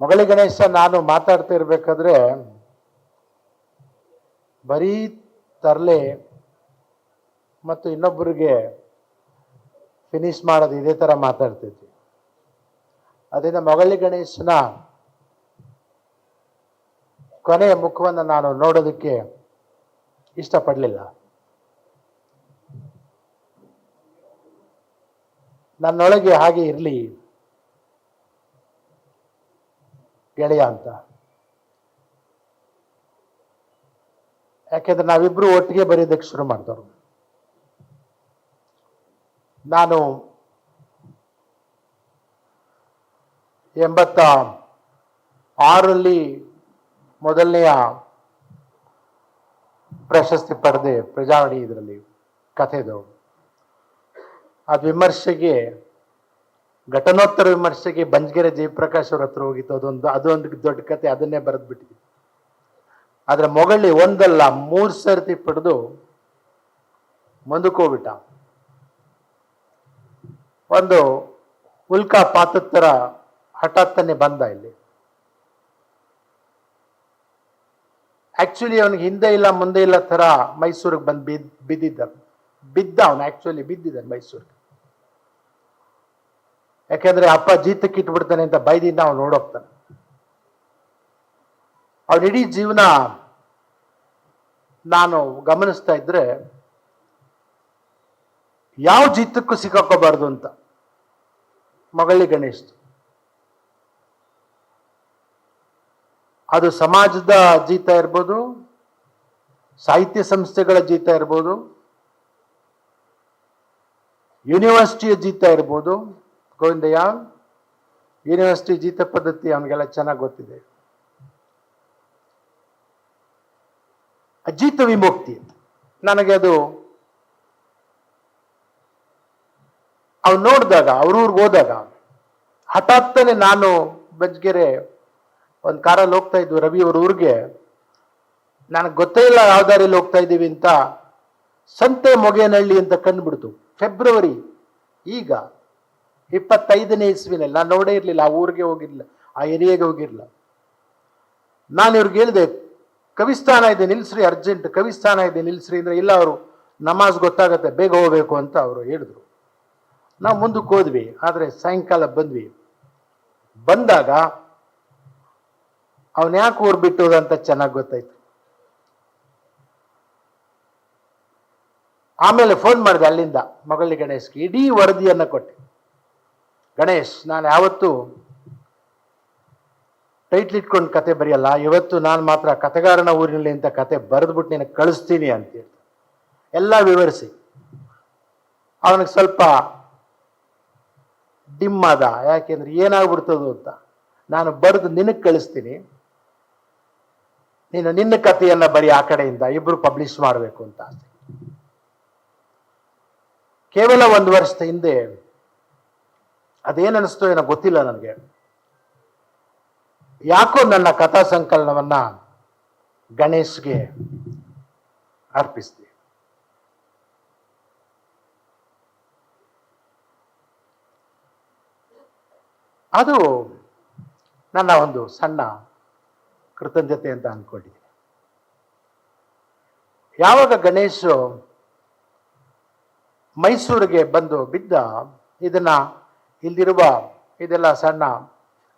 ಮೊಗಳಿ ಗಣೇಶ, ನಾನು ಮಾತಾಡ್ತಾ ಇರಬೇಕಾದ್ರೆ ಬರೀ ತರಲೆ ಮತ್ತು ಇನ್ನೊಬ್ಬರಿಗೆ ಫಿನಿಶ್ ಮಾಡೋದು ಇದೇ ಥರ ಮಾತಾಡ್ತೈತಿ. ಅದರಿಂದ ಮೊಗಳಿ ಗಣೇಶನ ಕೊನೆಯ ಮುಖವನ್ನು ನಾನು ನೋಡೋದಕ್ಕೆ ಇಷ್ಟಪಡಲಿಲ್ಲ. ನನ್ನೊಳಗೆ ಹಾಗೆ ಇರಲಿ. ಗೆಳೆಯ ಅಂತ. ಯಾಕೆಂದ್ರೆ ನಾವಿಬ್ರು ಒಟ್ಟಿಗೆ ಬರೆಯೋದಕ್ಕೆ ಶುರು ಮಾಡಿದವರು. ನಾನು ಎಂಬತ್ತ ಆರಲ್ಲಿ ಮೊದಲನೆಯ ಪ್ರಶಸ್ತಿ ಪಡೆದೆ ಪ್ರಜಾವಾಣಿ ಇದರಲ್ಲಿ ಕಥೆದು. ಅದು ವಿಮರ್ಶೆಗೆ ಘಟನೋತ್ತರ ವಿಮರ್ಶೆಗೆ ಬಂಜಗೆರೆ ಜಯಪ್ರಕಾಶ್ ಅವ್ರ ಹತ್ರ ಹೋಗಿತ್ತು. ಅದೊಂದು ಅದೊಂದು ದೊಡ್ಡ ಕತೆ, ಅದನ್ನೇ ಬರೆದ್ಬಿಟ್ಟಿದ್ವಿ ಆದರೆ ಮೊಗಳಿ ಒಂದಲ್ಲ, ಮೂರು ಸರ್ತಿ ಪಡೆದು ಮುಂದಕ್ಕೋಗ್ಬಿಟ್ಟ ಒಂದು ಉಲ್ಕಾ ಪಾತದ ಥರ ಹಠಾತ್ತನೆ ಬಂದ ಇಲ್ಲಿ. ಆಕ್ಚುಲಿ ಅವನಿಗೆ ಹಿಂದೆ ಇಲ್ಲ, ಮುಂದೆ ಇಲ್ಲ ತರ ಮೈಸೂರಿಗೆ ಬಂದು ಬಿದ್ದ ಬಿದ್ದಿದ್ದ. ಬಿದ್ದ ಅವನು ಆ್ಯಕ್ಚುಲಿ ಬಿದ್ದಿದ್ದಾನೆ ಮೈಸೂರಿಗೆ. ಯಾಕೆಂದ್ರೆ ಅಪ್ಪ ಜೀತಕ್ಕೆ ಇಟ್ಬಿಡ್ತಾನೆ ಅಂತ ಬೈದಿಂದ ಅವನು ನೋಡೋಗ್ತಾನೆ ಅವನ ಇಡೀ ಜೀವನ ನಾನು ಗಮನಿಸ್ತಾ ಇದ್ರೆ, ಯಾವ ಜೀತಕ್ಕೂ ಸಿಕ್ಕಾಕೋಬಾರ್ದು ಅಂತ ಮಗಳಿ ಗಣೇಶ್. ಅದು ಸಮಾಜದ ಜೀತ ಇರ್ಬೋದು, ಸಾಹಿತ್ಯ ಸಂಸ್ಥೆಗಳ ಜೀತ ಇರ್ಬೋದು, ಯೂನಿವರ್ಸಿಟಿಯ ಜೀತ ಇರ್ಬೋದು ಗೋವಿಂದಯ್ಯ ಯೂನಿವರ್ಸಿಟಿ ಜೀತ ಪದ್ಧತಿ ಅವನಿಗೆಲ್ಲ ಚೆನ್ನಾಗಿ ಗೊತ್ತಿದೆ. ಅಜೀತ ವಿಮುಕ್ತಿ ನನಗೆ ಅದು ಅವ್ನು ನೋಡಿದಾಗ ಅವ್ರೂರ್ಗೆ ಹೋದಾಗ, ಹಠಾತ್ತನೆ ನಾನು ಬಜ್ಗೆರೆ ಒಂದು ಕಾರಲ್ಲಿ ಹೋಗ್ತಾ ಇದ್ವಿ ರವಿ ಅವ್ರ ಊರಿಗೆ, ನನಗೆ ಗೊತ್ತೇ ಇಲ್ಲ ಯಾವ ದಾರಿಯಲ್ಲಿ ಹೋಗ್ತಾ ಇದ್ದೀವಿ ಅಂತ, ಸಂತೆ ಮೊಗೇನಹಳ್ಳಿ ಅಂತ ಕಂಡುಬಿಡ್ತು. ಫೆಬ್ರವರಿ ಈಗ ಇಪ್ಪತ್ತೈದನೇ ಇಸ್ವಿನಲ್ಲಿ ನಾನು ನೋಡೇ ಇರಲಿಲ್ಲ, ಆ ಊರಿಗೆ ಹೋಗಿರ್ಲಿಲ್ಲ, ಆ ಏರಿಯಾಗೆ ಹೋಗಿರಲಿಲ್ಲ. ನಾನು ಇವ್ರಿಗೆ ಹೇಳಿದೆ ಕವಿಸ್ಥಾನ ಇದೆ, ನಿಲ್ಸ್ರಿ ಅರ್ಜೆಂಟ್ ಕವಿಸ್ಥಾನ ಇದೆ, ನಿಲ್ಸ್ರಿ ಅಂದ್ರೆ ಇಲ್ಲ ಅವರು, ನಮಾಜ್ ಗೊತ್ತಾಗತ್ತೆ, ಬೇಗ ಹೋಗ್ಬೇಕು ಅಂತ ಅವರು ಹೇಳಿದ್ರು. ನಾವು ಮುಂದಕ್ಕೆ ಹೋದ್ವಿ, ಆದರೆ ಸಾಯಂಕಾಲ ಬಂದ್ವಿ. ಬಂದಾಗ, ಅವನ್ ಯಾಕೆ ಊರ್ ಬಿಟ್ಟು ಹೋದ ಅಂತ ಚೆನ್ನಾಗಿ ಗೊತ್ತಾಯ್ತು. ಆಮೇಲೆ ಫೋನ್ ಮಾಡಿದೆ ಅಲ್ಲಿಂದ ಮಗಳಿ ಗಣೇಶ್ಗೆ, ಇಡೀ ವರದಿಯನ್ನು ಕೊಟ್ಟೆ. ಗಣೇಶ್, ನಾನು ಯಾವತ್ತೂ ಟೈಟ್ಲ್ ಇಟ್ಕೊಂಡು ಕತೆ ಬರೆಯಲ್ಲ. ಇವತ್ತು ನಾನು ಮಾತ್ರ ಕತೆಗಾರನ ಊರಿನಲ್ಲಿ ಅಂತ ಕತೆ ಬರೆದ್ಬಿಟ್ಟು ನಿನಗೆ ಕಳಿಸ್ತೀನಿ ಅಂತ ಎಲ್ಲ ವಿವರಿಸಿ. ಅವನಿಗೆ ಸ್ವಲ್ಪ ಡಿಮ್ ಆದ. ಯಾಕೆಂದ್ರೆ ಏನಾಗ್ಬಿಡ್ತದೋ ಅಂತ. ನಾನು ಬರೆದು ನಿನಗೆ ಕಳಿಸ್ತೀನಿ. ನೀನು ನಿನ್ನ ಕಥೆಯನ್ನ ಬರೀ ಆ ಕಡೆಯಿಂದ. ಇಬ್ರು ಪಬ್ಲಿಷ್ ಮಾಡಬೇಕು ಅಂತ ಕೇವಲ ಒಂದು ವರ್ಷದ ಹಿಂದೆ ಅದೇನನ್ನಿಸ್ತೋ ಏನೋ ಗೊತ್ತಿಲ್ಲ ನನಗೆ. ಯಾಕೋ ನನ್ನ ಕಥಾ ಸಂಕಲನವನ್ನ ಗಣೇಶ್ಗೆ ಅರ್ಪಿಸ್ತೀನಿ ಅದು ನನ್ನ ಒಂದು ಸಣ್ಣ ಕೃತಜ್ಞತೆ ಅಂತ ಅಂದ್ಕೊಂಡಿದ್ದೀನಿ ಯಾವಾಗ ಗಣೇಶ್ ಮೈಸೂರಿಗೆ ಬಂದು ಬಿದ್ದ ಇದನ್ನ ಇಲ್ಲಿರುವ ಇದೆಲ್ಲ ಸಣ್ಣ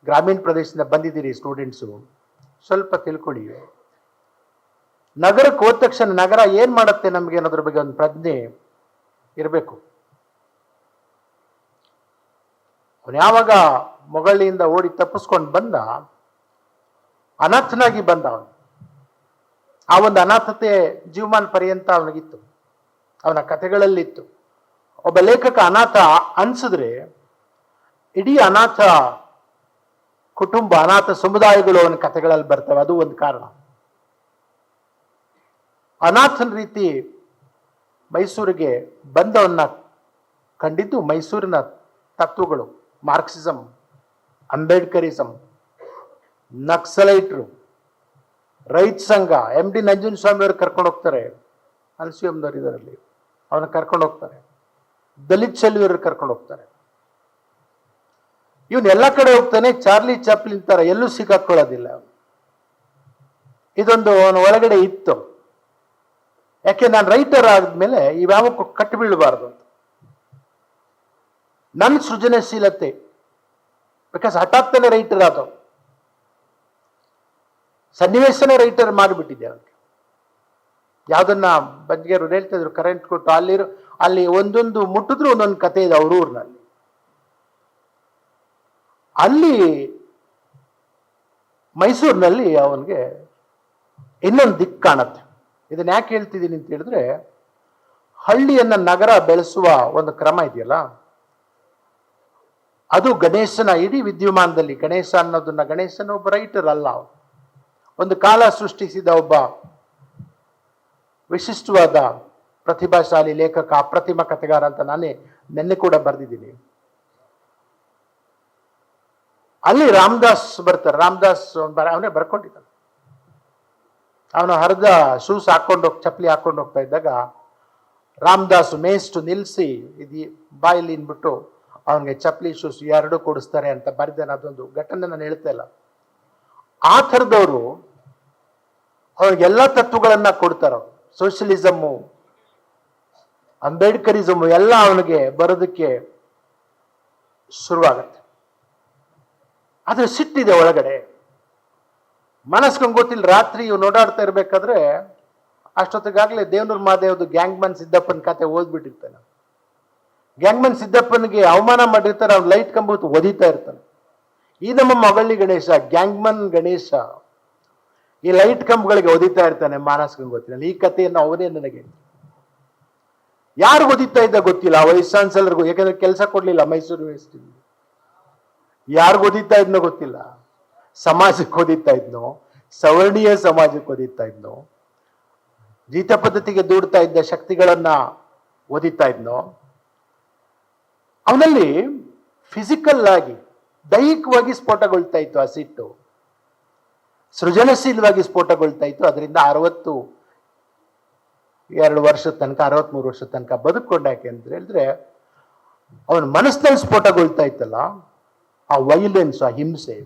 ಗ್ರಾಮೀಣ ಪ್ರದೇಶದಿಂದ ಬಂದಿದ್ದೀರಿ ಸ್ಟೂಡೆಂಟ್ಸು ಸ್ವಲ್ಪ ತಿಳ್ಕೊಳ್ಳಿ. ನಗರಕ್ಕೆ ಹೋದ ತಕ್ಷಣ ನಗರ ಏನು ಮಾಡುತ್ತೆ ನಮಗೆ ಅನ್ನೋದ್ರ ಬಗ್ಗೆ ಒಂದು ಪ್ರಜ್ಞೆ ಇರಬೇಕು. ಅವನು ಯಾವಾಗ ಮೊಗಳಿಯಿಂದ ಓಡಿ ತಪ್ಪಿಸ್ಕೊಂಡು ಬಂದ, ಅನಾಥನಾಗಿ ಬಂದ ಅವನು. ಆ ಒಂದು ಅನಾಥತೆ ಜೀವಮಾನ ಪರ್ಯಂತ ಅವನಿಗಿತ್ತು. ಅವನ ಕಥೆಗಳಲ್ಲಿತ್ತು. ಒಬ್ಬ ಲೇಖಕ ಅನಾಥ ಅನ್ಸಿದ್ರೆ ಇಡೀ ಅನಾಥ ಕುಟುಂಬ, ಅನಾಥ ಸಮುದಾಯಗಳು ಅವನ ಕಥೆಗಳಲ್ಲಿ ಬರ್ತವೆ. ಅದು ಒಂದು ಕಾರಣ. ಅನಾಥನ ರೀತಿ ಮೈಸೂರಿಗೆ ಬಂದವನ್ನ ಕಂಡಿದ್ದು ಮೈಸೂರಿನ ತತ್ವಗಳು. ಮಾರ್ಕ್ಸಿಸಂ, ಅಂಬೇಡ್ಕರಿಸಂ, ನಕ್ಸಲೈಟ್ರು, ರೈತ ಸಂಘ, ಎಂ ಡಿ ನಂಜುನಸ್ವಾಮಿ ಅವರು ಕರ್ಕೊಂಡು ಹೋಗ್ತಾರೆ. ಅನ್ಸಿಯಮ್ದವ್ರು ಇದರಲ್ಲಿ ಅವನ ಕರ್ಕೊಂಡು ಹೋಗ್ತಾರೆ. ದಲಿತ್ ಚೆಲ್ವಿಯವರು ಕರ್ಕೊಂಡು ಹೋಗ್ತಾರೆ. ಇವನ್ ಎಲ್ಲ ಕಡೆ ಹೋಗ್ತಾನೆ, ಚಾರ್ಲಿ ಚಾಪ್ಲಿನ್ ತರ ಎಲ್ಲೂ ಸಿಕ್ಕಾಕೊಳ್ಳೋದಿಲ್ಲ. ಇದೊಂದು ಅವನ ಒಳಗಡೆ ಇತ್ತು. ಯಾಕೆ, ನಾನು ರೈಟರ್ ಆದ್ಮೇಲೆ ಇವ್ಯಾವಕ್ಕೂ ಕಟ್ಟು ಬೀಳಬಾರ್ದು ನನ್ನ ಸೃಜನಶೀಲತೆ ಬಿಕಾಸ್ ಹಠಾತ್ತನೆ ರೈಟರ್ ಆದವು ಸನ್ನಿವೇಶನೇ ರೈಟರ್ ಮಾಡಿಬಿಟ್ಟಿದ್ದೆ ಅವನಿಗೆ. ಯಾವುದನ್ನ ಬಂಜ್ಗೇರು ಹೇಳ್ತಾ ಇದ್ರು ಕರೆಂಟ್ ಕೊಟ್ಟು ಅಲ್ಲಿರೋ, ಅಲ್ಲಿ ಒಂದೊಂದು ಮುಟ್ಟಿದ್ರು ಒಂದೊಂದು ಕತೆ ಇದೆ ಅವ್ರ ಊರಿನಲ್ಲಿ. ಅಲ್ಲಿ ಮೈಸೂರಿನಲ್ಲಿ ಅವನಿಗೆ ಇನ್ನೊಂದು ದಿಕ್ಕು ಕಾಣತ್ತೆ ಇದನ್ನ ಯಾಕೆ ಹೇಳ್ತಿದ್ದೀನಿ ಅಂತ ಹೇಳಿದ್ರೆ, ಹಳ್ಳಿಯನ್ನ ನಗರ ಬೆಳೆಸುವ ಒಂದು ಕ್ರಮ ಇದೆಯಲ್ಲ, ಅದು ಗಣೇಶನ ಇಡೀ ವಿದ್ಯುಮಾನದಲ್ಲಿ ಗಣೇಶ ಅನ್ನೋದನ್ನ ಗಣೇಶನ ಒಬ್ಬ ರೈಟರ್ ಅಲ್ಲ. ಒಂದು ಕಾಲ ಸೃಷ್ಟಿಸಿದ ಒಬ್ಬ ವಿಶಿಷ್ಟವಾದ ಪ್ರತಿಭಾಶಾಲಿ ಲೇಖಕ, ಅಪ್ರತಿಮ ಕಥೆಗಾರ ಅಂತ ನಾನೇ ನೆನ್ನೆ ಕೂಡ ಬರೆದಿದ್ದೀನಿ ಅಲ್ಲಿ ರಾಮದಾಸ್ ಬರ್ತಾರೆ. ರಾಮದಾಸ್ ಅವನೇ ಬರ್ಕೊಂಡಿದ್ದಾನೆ. ಅವನು ಹರಿದ ಶೂಸ್ ಹಾಕೊಂಡು ಹೋಗ್, ಚಪ್ಪಲಿ ಹಾಕೊಂಡು ಹೋಗ್ತಾ ಇದ್ದಾಗ ರಾಮದಾಸ್ ಮೇಸ್ಟು ನಿಲ್ಲಿಸಿ ಇದು ಬಾಯಲ್ಲಿ ಇನ್ಬಿಟ್ಟು ಅವನಿಗೆ ಚಪ್ಪಲಿ ಶೂಸ್ ಎರಡು ಕೊಡಿಸ್ತಾರೆ ಅಂತ ಬರೆದೇನೆ. ಅದೊಂದು ಘಟನೆ ನಾನು ಹೇಳ್ತಾ ಇಲ್ಲ. ಆ ಥರದವರು ಅವ್ರಿಗೆಲ್ಲ ತತ್ವಗಳನ್ನ ಕೊಡ್ತಾರ ಸೋಷಿಯಲಿಸಮ್ಮು ಅಂಬೇಡ್ಕರಿಸಮು ಎಲ್ಲ ಅವನಿಗೆ ಬರೋದಕ್ಕೆ ಶುರುವಾಗತ್ತೆ. ಆದ್ರೆ ಸಿಟ್ಟಿದೆ ಒಳಗಡೆ. ಮನಸ್ಕೊಂಡ್ ಗೊತ್ತಿಲ್ಲ, ರಾತ್ರಿ ಇವ್ ಓಡಾಡ್ತಾ ಇರ್ಬೇಕಾದ್ರೆ ಅಷ್ಟೊತ್ತಿಗಾಗ್ಲೇ ದೇವನೂರ್ ಮಹಾದೇವ್ದು ಗ್ಯಾಂಗ್ಮನ್ ಸಿದ್ದಪ್ಪನ ಕತೆ ಓದ್ಬಿಟ್ಟಿರ್ತಾನೆ. ಗ್ಯಾಂಗ್ಮನ್ ಸಿದ್ದಪ್ಪನಿಗೆ ಅವಮಾನ ಮಾಡಿರ್ತಾರೆ, ಅವ್ನು ಲೈಟ್ ಕಂಬ ಒದಿತಾ ಇರ್ತಾನೆ. ಈ ನಮ್ಮ ಮಗಳ್ಳಿ ಗಣೇಶ ಗ್ಯಾಂಗ್ಮನ್ ಗಣೇಶ ಈ ಲೈಟ್ ಕಂಬಗಳಿಗೆ ಒದಿತಾ ಇರ್ತಾನೆ ಮಾನಸ್ಕಂಗ್ ಗೊತ್ತಿಲ್ಲ. ಈ ಕಥೆಯನ್ನು ಅವನೇ ನನಗೆ ಯಾರು ಓದಿತಾ ಇದ್ದ ಗೊತ್ತಿಲ್ಲ, ಆ ವೈಸ್ ಚಾನ್ಸಲರ್ಗೂ ಯಾಕಂದ್ರೆ ಕೆಲಸ ಕೊಡ್ಲಿಲ್ಲ ಮೈಸೂರು ಯೂನಿವರ್ಸಿಟಿ ಯಾರಿಗೂ ಓದಿತಾ ಇದ್ನೋ ಗೊತ್ತಿಲ್ಲ. ಸಮಾಜಕ್ಕೆ ಓದಿತಾ ಇದ್ನೋ, ಸವರ್ಣೀಯ ಸಮಾಜಕ್ಕೆ ಓದಿತಾ ಇದ್ನೋ ಜೀತ ಪದ್ಧತಿಗೆ ದೂಡ್ತಾ ಇದ್ದ ಶಕ್ತಿಗಳನ್ನ ಓದಿತಾ ಇದ್ನೋ, ಅವನಲ್ಲಿ ಫಿಸಿಕಲ್ ಆಗಿ, ದೈಹಿಕವಾಗಿ ಸ್ಫೋಟಗೊಳ್ತಾ ಇತ್ತು ಆ ಸಿಟ್ಟು. ಸೃಜನಶೀಲವಾಗಿ ಸ್ಫೋಟಗೊಳ್ತಾ ಇತ್ತು. ಅದರಿಂದ ಅರವತ್ತು ಎರಡು ವರ್ಷದ ತನಕ, ಅರವತ್ಮೂರು ವರ್ಷದ ತನಕ ಬದುಕೊಂಡ ಯಾಕೆ ಅಂತ ಹೇಳಿದ್ರೆ, ಅವನ ಮನಸ್ಸಿನಲ್ಲಿ ಸ್ಫೋಟಗೊಳ್ತಾ ಇತ್ತಲ್ಲ ಆ ವೈಲೆನ್ಸ್ ಆ ಹಿಂಸೆ.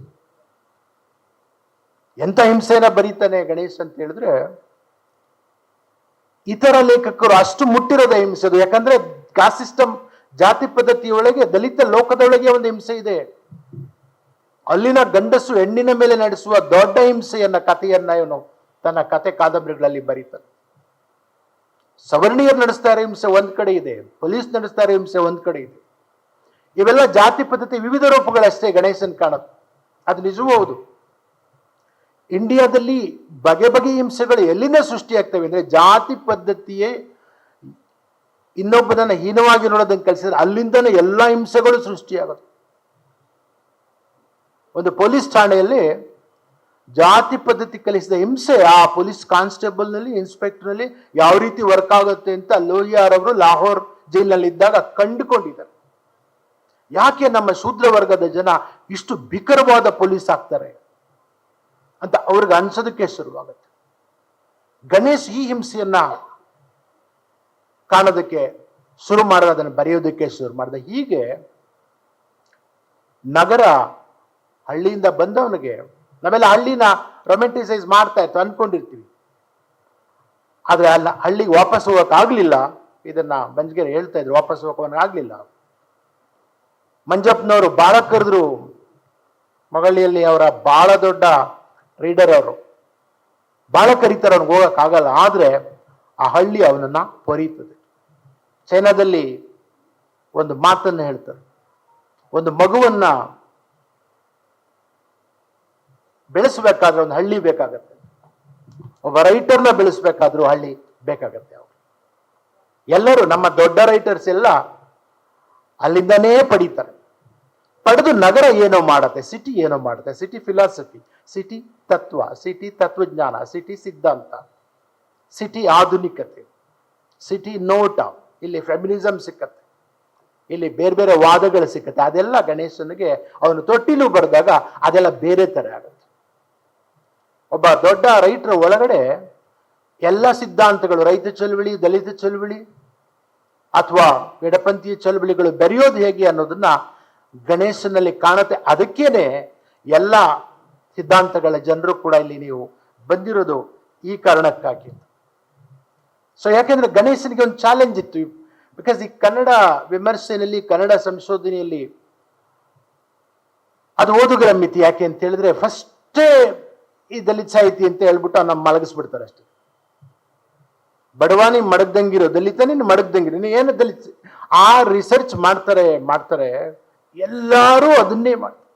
ಎಂಥ ಹಿಂಸೆನ ಬರೀತಾನೆ ಗಣೇಶ್ ಅಂತ ಹೇಳಿದ್ರೆ, ಇತರ ಲೇಖಕರು ಅಷ್ಟು ಮುಟ್ಟಿರೋದ ಹಿಂಸೆದು ಯಾಕಂದ್ರೆ ಕಾಸ್ಟ್ ಸಿಸ್ಟಮ್ ಜಾತಿ ಪದ್ಧತಿಯೊಳಗೆ ದಲಿತ ಲೋಕದೊಳಗೆ ಒಂದು ಹಿಂಸೆ ಇದೆ. ಅಲ್ಲಿನ ಗಂಡಸು ಹೆಣ್ಣಿನ ಮೇಲೆ ನಡೆಸುವ ದೊಡ್ಡ ಹಿಂಸೆಯನ್ನ, ಕಥೆಯನ್ನ ಇವನು ತನ್ನ ಕತೆ ಕಾದಂಬರಿಗಳಲ್ಲಿ ಬರೀತಾನೆ. ಸವರ್ಣೀಯರು ನಡೆಸ್ತಾರೆ ಹಿಂಸೆ ಒಂದ್ ಕಡೆ ಇದೆ, ಪೊಲೀಸ್ ನಡೆಸ್ತಾರೆ ಹಿಂಸೆ ಒಂದ್ ಕಡೆ ಇದೆ. ಇವೆಲ್ಲ ಜಾತಿ ಪದ್ಧತಿ ವಿವಿಧ ರೂಪಗಳಷ್ಟೇ ಗಣೇಶನ್ ಕಾಣುತ್ತೆ ಅದು ನಿಜವೂ ಹೌದು. ಇಂಡಿಯಾದಲ್ಲಿ ಬಗೆ ಬಗೆ ಹಿಂಸೆಗಳು ಎಲ್ಲಿಂದ ಸೃಷ್ಟಿಯಾಗ್ತವೆ ಅಂದ್ರೆ ಜಾತಿ ಪದ್ಧತಿಯೇ ಇನ್ನೊಬ್ಬನನ್ನ ಹೀನವಾಗಿ ನೋಡೋದನ್ನು ಕಲಿಸಿದ್ರೆ ಅಲ್ಲಿಂದನೇ ಎಲ್ಲ ಹಿಂಸೆಗಳು ಸೃಷ್ಟಿಯಾಗುತ್ತೆ ಒಂದು ಪೊಲೀಸ್ ಠಾಣೆಯಲ್ಲಿ ಜಾತಿ ಪದ್ಧತಿ ಕಲಿಸಿದ ಹಿಂಸೆ ಆ ಪೊಲೀಸ್ ಕಾನ್ಸ್ಟೇಬಲ್ನಲ್ಲಿ, ಇನ್ಸ್ಪೆಕ್ಟರ್ನಲ್ಲಿ ಇನ್ಸ್ಪೆಕ್ಟರ್ನಲ್ಲಿ ಯಾವ ರೀತಿ ವರ್ಕ್ ಆಗುತ್ತೆ ಅಂತ ಲೋಹಿಯಾರ್ ಅವರು ಲಾಹೋರ್ ಜೈಲಿನಲ್ಲಿ ಇದ್ದಾಗ ಕಂಡುಕೊಂಡಿದ್ದಾರೆ. ಯಾಕೆ ನಮ್ಮ ಶೂದ್ರ ವರ್ಗದ ಜನ ಇಷ್ಟು ಬಿಕರವಾದ ಪೊಲೀಸ್ ಆಗ್ತಾರೆ ಅಂತ ಅವ್ರಿಗೆ ಅನ್ಸೋದಕ್ಕೆ ಶುರುವಾಗುತ್ತೆ. ಗಣೇಶ್ ಈ ಹಿಂಸೆಯನ್ನ ಕಾಣೋದಕ್ಕೆ ಶುರು ಮಾಡಿದ, ಅದನ್ನು ಬರೆಯೋದಕ್ಕೆ ಶುರು ಮಾಡಿದ. ಹೀಗೆ ನಗರ ಹಳ್ಳಿಯಿಂದ ಬಂದವನಿಗೆ ನಾವೆಲ್ಲ ಹಳ್ಳಿನ ರೊಮೆಂಟಿಸೈಸ್ ಮಾಡ್ತಾ ಇತ್ತು ಅನ್ಕೊಂಡಿರ್ತೀವಿ. ಆದ್ರೆ ಅಲ್ಲ, ಹಳ್ಳಿಗೆ ವಾಪಸ್ ಹೋಗಕ್ಕಾಗ್ಲಿಲ್ಲ. ಇದನ್ನ ಬಂಜ್ಗೆರೆ ಹೇಳ್ತಾ ಇದ್ರು, ವಾಪಸ್ ಹೋಗಕ್ಕೆ ಆಗ್ಲಿಲ್ಲ. ಮಂಜಪ್ಪನವರು ಬಾಳ ಕರೆದ್ರು ಮಗಳಿಯಲ್ಲಿ ಅವರ ಬಹಳ ದೊಡ್ಡ ರೀಡರ್ ಅವರು. ಬಾಳ ಕರೀತಾರೆ ಅವ್ನಿಗೆ ಹೋಗಕ್ ಆಗಲ್ಲ, ಆದ್ರೆ ಆ ಹಳ್ಳಿ ಅವನನ್ನ ಪೊರೀತದೆ. ಚೈನಾದಲ್ಲಿ ಒಂದು ಮಾತನ್ನ ಹೇಳ್ತಾರೆ, ಒಂದು ಮಗುವನ್ನ ಬೆಳೆಸಬೇಕಾದ್ರೆ ಒಂದು ಹಳ್ಳಿ ಬೇಕಾಗತ್ತೆ. ಒಬ್ಬ ರೈಟರ್ನ ಬೆಳೆಸಬೇಕಾದ್ರೂ ಹಳ್ಳಿ ಬೇಕಾಗತ್ತೆ ಅವ್ರು ಎಲ್ಲರೂ ನಮ್ಮ ದೊಡ್ಡ ರೈಟರ್ಸ್ ಎಲ್ಲ ಅಲ್ಲಿಂದನೇ ಪಡಿತಾರೆ. ಪಡೆದು ನಗರ ಏನೋ ಮಾಡುತ್ತೆ ಸಿಟಿ ಏನೋ ಮಾಡುತ್ತೆ ಸಿಟಿ ಫಿಲಾಸಫಿ ಸಿಟಿ ತತ್ವ ಸಿಟಿ ತತ್ವಜ್ಞಾನ ಸಿಟಿ ಸಿದ್ಧಾಂತ ಸಿಟಿ ಆಧುನಿಕತೆ ಸಿಟಿ ನೋಟ ಇಲ್ಲಿ ಫೆಮಿನಿಸಮ್ ಸಿಕ್ಕತ್ತೆ, ಇಲ್ಲಿ ಬೇರೆ ಬೇರೆ ವಾದಗಳು ಸಿಕ್ಕತ್ತೆ. ಅದೆಲ್ಲ ಗಣೇಶನಿಗೆ ಅವನು ತೊಟ್ಟಿಲು ಬರೆದಾಗ ಅದೆಲ್ಲ ಬೇರೆ ತರ ಆಗುತ್ತೆ. ಒಬ್ಬ ದೊಡ್ಡ ರೈತರ ಒಳಗಡೆ ಎಲ್ಲ ಸಿದ್ಧಾಂತಗಳು, ರೈತ ಚಳುವಳಿ, ದಲಿತ ಚಳುವಳಿ, ಅಥವಾ ಎಡಪಂಥೀಯ ಚಳುವಳಿಗಳು ಬೆರೆಯೋದು ಹೇಗೆ ಅನ್ನೋದನ್ನ ಗಣೇಶನಲ್ಲಿ ಕಾಣುತ್ತೆ. ಅದಕ್ಕೇನೆ ಎಲ್ಲ ಸಿದ್ಧಾಂತಗಳ ಜನರು ಕೂಡ ಇಲ್ಲಿ ನೀವು ಬಂದಿರೋದು ಈ ಕಾರಣಕ್ಕಾಗಿ. ಸೊ ಯಾಕೆಂದ್ರೆ ಗಣೇಶನಿಗೆ ಒಂದು ಚಾಲೆಂಜ್ ಇತ್ತು. ಬಿಕಾಸ್ ಈ ಕನ್ನಡ ವಿಮರ್ಶೆಯಲ್ಲಿ, ಕನ್ನಡ ಸಂಶೋಧನೆಯಲ್ಲಿ ಅದು ಓದುಗರ ಮಿತಿ ಯಾಕೆ ಅಂತ ಹೇಳಿದ್ರೆ ಫಸ್ಟೇ ಈ ದಲಿತ ಸಾಹಿತಿ ಅಂತ ಹೇಳ್ಬಿಟ್ಟು ನಮ್ಮ ಮಲಗಿಸ್ಬಿಡ್ತಾರೆ ಅಷ್ಟೇ. ಬಡವಾನಿ ಮಡಗ್ದಂಗಿರೋ ದಲಿತ ನೀನು ಮಡಗ್ದಂಗಿರೋ, ನೀನು ಏನು ದಲಿತ, ಆ ರಿಸರ್ಚ್ ಮಾಡ್ತಾರೆ ಮಾಡ್ತಾರೆ ಎಲ್ಲರೂ ಅದನ್ನೇ ಮಾಡ್ತಾರೆ.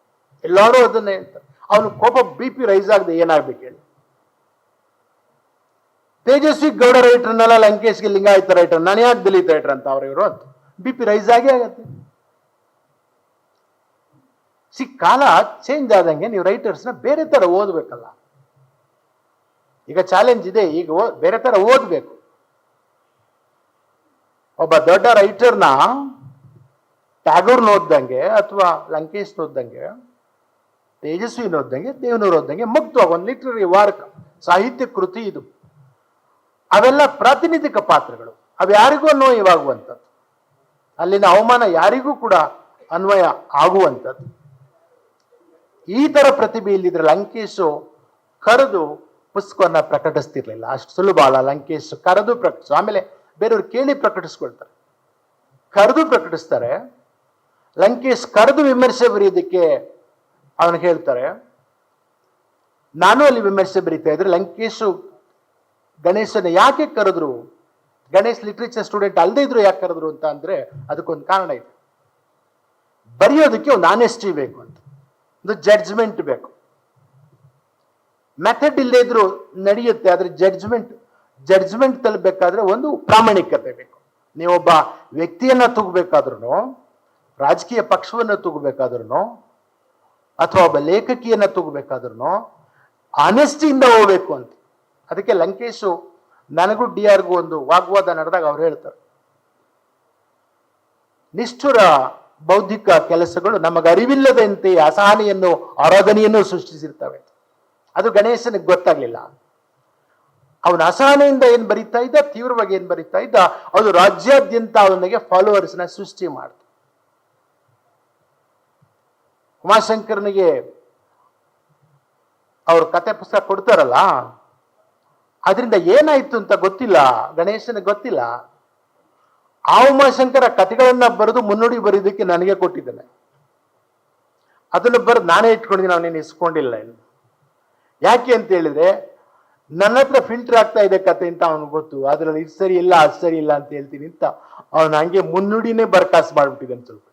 ಎಲ್ಲರೂ ಅದನ್ನೇ ಹೇಳ್ತಾರೆ. ಅವನು ಕೋಪ ಬಿ ಪಿ ರೈಸ್ ಆಗದೆ ಏನಾಗ್ಬೇಕು ಹೇಳಿ? ತೇಜಸ್ವಿ ಗೌಡ ರೈಟರ್ನೆಲ್ಲ ಲಂಕೇಶ್ಗೆ ಲಿಂಗಾಯತ ರೈಟರ್ ನಾನು ಯಾಕೆ ದಲಿತ ರೈಟರ್ ಅಂತ ಅವ್ರ ಇವರು ಅಂತ. ಬಿ ಪಿ ರೈಸ್ ಆಗೇ ಆಗತ್ತೆ. ಸಿ, ಕಾಲ ಚೇಂಜ್ ಆದಂಗೆ ನೀವು ರೈಟರ್ಸ್ನ ಬೇರೆ ತರ ಓದ್ಬೇಕಲ್ಲ. ಈಗ ಚಾಲೆಂಜ್ ಇದೆ, ಈಗ ಬೇರೆ ತರ ಓದ್ಬೇಕು. ಒಬ್ಬ ದೊಡ್ಡ ರೈಟರ್ನ ಟ್ಯಾಗೋರ್ನ ಓದ್ದಂಗೆ ಅಥವಾ ಲಂಕೇಶ್ ಓದ್ದಂಗೆ ತೇಜಸ್ವಿನ ಓದ್ದಂಗೆ ದೇವನೂರು ಓದ್ದಂಗೆ ಮುಕ್ತವಾಗಿ ಒಂದು ಲಿಟ್ರರಿ ವಾರ್ಕ್, ಸಾಹಿತ್ಯ ಕೃತಿ ಇದು. ಅವೆಲ್ಲ ಪ್ರಾತಿನಿಧಿಕ ಪಾತ್ರಗಳು. ಅವು ಯಾರಿಗೂ ಅನ್ವಯವಾಗುವಂಥದ್ದು. ಅಲ್ಲಿನ ಅವಮಾನ ಯಾರಿಗೂ ಕೂಡ ಅನ್ವಯ ಆಗುವಂಥದ್ದು. ಈ ಥರ ಪ್ರತಿಭೆ ಇಲ್ಲಿದ್ರೆ ಲಂಕೇಶು ಕರೆದು ಪುಸ್ತಕವನ್ನ ಪ್ರಕಟಿಸ್ತಿರ್ಲಿಲ್ಲ. ಅಷ್ಟು ಸುಲಭ ಅಲ್ಲ. ಲಂಕೇಶ್ ಕರೆದು ಪ್ರಕಟಿಸು, ಆಮೇಲೆ ಬೇರೆಯವ್ರು ಕೇಳಿ ಪ್ರಕಟಿಸ್ಕೊಳ್ತಾರೆ. ಕರೆದು ಪ್ರಕಟಿಸ್ತಾರೆ. ಲಂಕೇಶ್ ಕರೆದು ವಿಮರ್ಶೆ ಬರೆಯೋದಕ್ಕೆ ಅವನು ಹೇಳ್ತಾರೆ. ನಾನು ಅಲ್ಲಿ ವಿಮರ್ಶೆ ಬರೀತಾ ಇದ್ರೆ ಲಂಕೇಶು ಗಣೇಶನ ಯಾಕೆ ಕರೆದ್ರು? ಗಣೇಶ್ ಲಿಟ್ರೇಚರ್ ಸ್ಟೂಡೆಂಟ್ ಅಲ್ಲದೆ ಇದ್ರು ಯಾಕೆ ಕರೆದ್ರು ಅಂತ ಅಂದ್ರೆ ಅದಕ್ಕೊಂದು ಕಾರಣ ಇದೆ. ಬರೆಯೋದಕ್ಕೆ ಒಂದು ಆನೆಸ್ಟಿ ಬೇಕು ಅಂತ, ಒಂದು ಜಡ್ಜ್ಮೆಂಟ್ ಬೇಕು. ಮೆಥಡ್ ಇಲ್ಲದೆ ಇದ್ರು ನಡೆಯುತ್ತೆ, ಆದ್ರೆ ಜಡ್ಜ್ಮೆಂಟ್ ಜಡ್ಜ್ಮೆಂಟ್ ತಲುಪಬೇಕಾದ್ರೆ ಒಂದು ಪ್ರಾಮಾಣಿಕತೆ ಬೇಕು. ನೀವೊಬ್ಬ ವ್ಯಕ್ತಿಯನ್ನ ತಗೋಬೇಕಾದ್ರೂ ರಾಜಕೀಯ ಪಕ್ಷವನ್ನು ತಗೋಬೇಕಾದ್ರೂ ಅಥವಾ ಒಬ್ಬ ಲೇಖಕಿಯನ್ನು ತಗೋಬೇಕಾದ್ರೂ ಆನೆಸ್ಟಿಯಿಂದ ಹೋಗ್ಬೇಕು ಅಂತ. ಅದಕ್ಕೆ ಲಂಕೇಶು ನನಗೂ ಡಿ ಆರ್ಗೂ ಒಂದು ವಾಗ್ವಾದ ನಡೆದಾಗ ಅವ್ರು ಹೇಳ್ತಾರೆ. ನಿಷ್ಠುರ ಬೌದ್ಧಿಕ ಕೆಲಸಗಳು ನಮಗೆ ಅರಿವಿಲ್ಲದಂತೆ ಅಸಹನೆಯನ್ನು, ಆರಾಧನೆಯನ್ನು ಸೃಷ್ಟಿಸಿರ್ತವೆ ಅದು ಗಣೇಶನಿಗೆ ಗೊತ್ತಾಗ್ಲಿಲ್ಲ. ಅವನ ಅಸಹನೆಯಿಂದ ಏನು ಬರೀತಾ ಇದ್ದ, ತೀವ್ರವಾಗಿ ಏನು ಬರೀತಾ ಇದ್ದ, ಅದು ರಾಜ್ಯಾದ್ಯಂತ ಅವನಿಗೆ ಫಾಲೋವರ್ಸ್ನ ಸೃಷ್ಟಿ ಮಾಡ್ತು. ಉಮಾಶಂಕರನಿಗೆ ಅವ್ರ ಕತೆ ಪುಸ್ತಕ ಕೊಡ್ತಾರಲ್ಲ, ಅದರಿಂದ ಏನಾಯ್ತು ಅಂತ ಗೊತ್ತಿಲ್ಲ, ಗಣೇಶನಿಗೆ ಗೊತ್ತಿಲ್ಲ. ಆ ಉಮಾಶಂಕರ ಕಥೆಗಳನ್ನ ಬರೆದು ಮುನ್ನುಡಿ ಬರೀದಕ್ಕೆ ನನಗೆ ಕೊಟ್ಟಿದ್ದಾನೆ. ಅದನ್ನು ಬರೆದು ನಾನೇ ಇಟ್ಕೊಂಡಿದ್ದೀನಿ ಅವನೇನು ಇಸ್ಕೊಂಡಿಲ್ಲ ಯಾಕೆ ಅಂತ ಹೇಳಿದ್ರೆ, ನನ್ನ ಹತ್ರ ಫಿಲ್ಟರ್ ಆಗ್ತಾ ಇದೆ ಕತೆ ಅಂತ ಅವನಿಗೆ ಗೊತ್ತು ಅದ್ರಲ್ಲಿ ಇದು ಸರಿ ಇಲ್ಲ, ಅದು ಸರಿ ಇಲ್ಲ ಅಂತ ಹೇಳ್ತೀನಿ ಅಂತ. ಅವನು ಹಂಗೆ ಮುನ್ನುಡಿನೇ ಬರ್ಕಾಸ್ ಮಾಡಿಬಿಟ್ಟಿದ್ದಾನೆ ಸ್ವಲ್ಪ.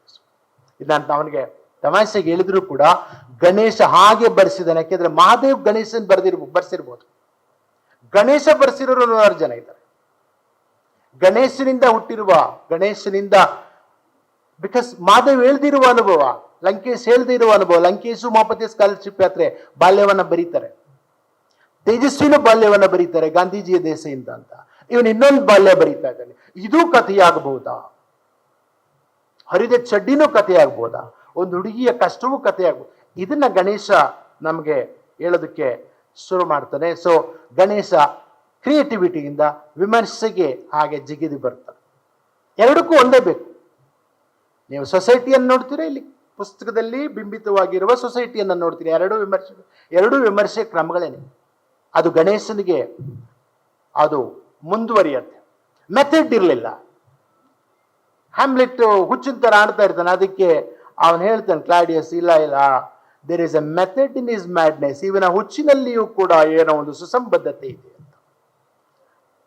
ಇದಂತ ಅವನಿಗೆ ತಮಾಷೆಗೆ ಹೇಳಿದ್ರು ಕೂಡ ಗಣೇಶ ಹಾಗೆ ಬರೆಸಿದ್ದಾನೆ. ಯಾಕೆಂದ್ರೆ ಮಹಾದೇವ್ ಗಣೇಶನ್ ಬರ್ದಿರ್ಬೋದು ಬರ್ಸಿರ್ಬೋದು. ಗಣೇಶ ಬರ್ಸಿರೋರು ನೂರಾರು ಜನ ಇದ್ದಾರೆ. ಗಣೇಶನಿಂದ ಹುಟ್ಟಿರುವ, ಗಣೇಶನಿಂದ ಬಿಕಾಸ್ ಮಾಧವ್ ಹೇಳ್ದಿರುವ ಅನುಭವ, ಲಂಕೇಶ್ ಹೇಳ್ದಿರುವ ಅನುಭವ, ಲಂಕೇಶು ಮಹಾಪತಿ ಸ್ಕಾಲರ್ಶಿಪ್ ಯಾತ್ರೆ ಬಾಲ್ಯವನ್ನ ಬರೀತಾರೆ. ತೇಜಸ್ವಿನ ಬಾಲ್ಯವನ್ನ ಬರೀತಾರೆ, ಗಾಂಧೀಜಿಯ ದೇಶದಿಂದ ಅಂತ. ಇವನು ಇನ್ನೊಂದು ಬಾಲ್ಯ ಬರೀತಾ ಇದ್ದಾನೆ. ಇದು ಕಥೆಯಾಗಬಹುದಾ? ಹರಿದ ಚಡ್ಡಿನೂ ಕಥೆಯಾಗ್ಬೋದಾ ಒಂದು ಹುಡುಗಿಯ ಕಷ್ಟವೂ ಕಥೆಯಾಗು ಇದನ್ನ ಗಣೇಶ ನಮಗೆ ಹೇಳೋದಕ್ಕೆ ಶುರು ಮಾಡ್ತಾನೆ. ಸೊ ಗಣೇಶ ಕ್ರಿಯೇಟಿವಿಟಿಯಿಂದ ವಿಮರ್ಶೆಗೆ ಹಾಗೆ ಜಿಗಿದು ಬರ್ತಾರೆ ಎರಡಕ್ಕೂ ಒಂದೇ ಬೇಕು. ನೀವು ಸೊಸೈಟಿಯನ್ನು ನೋಡ್ತೀರಾ ಇಲ್ಲಿ? ಪುಸ್ತಕದಲ್ಲಿ ಬಿಂಬಿತವಾಗಿರುವ ಸೊಸೈಟಿಯನ್ನು ನೋಡ್ತೀರಿ? ಎರಡೂ ವಿಮರ್ಶೆ ಎರಡೂ ವಿಮರ್ಶೆ ಕ್ರಮಗಳೇನೆ ಅದು ಗಣೇಶನಿಗೆ ಅದು ಮುಂದುವರಿಯತ್ತೆ. ಮೆಥಡ್ ಇರಲಿಲ್ಲ. ಹ್ಯಾಮ್ಲೆಟ್ ಹುಚ್ಚಿನ ಥರ ಆಡ್ತಾ ಇರ್ತಾನೆ. ಅದಕ್ಕೆ ಅವನು ಹೇಳ್ತಾನೆ, ಕ್ಲಾಡಿಯಸ್, ಇಲ್ಲ ಇಲ್ಲ. There is a method in is madness ಇವನ ಹುಚ್ಚಿನಲ್ಲಿಯೂ ಕೂಡ ಏನೋ ಒಂದು ಸುಸಂಬದ್ಧತೆ ಇದೆ ಅಂತ.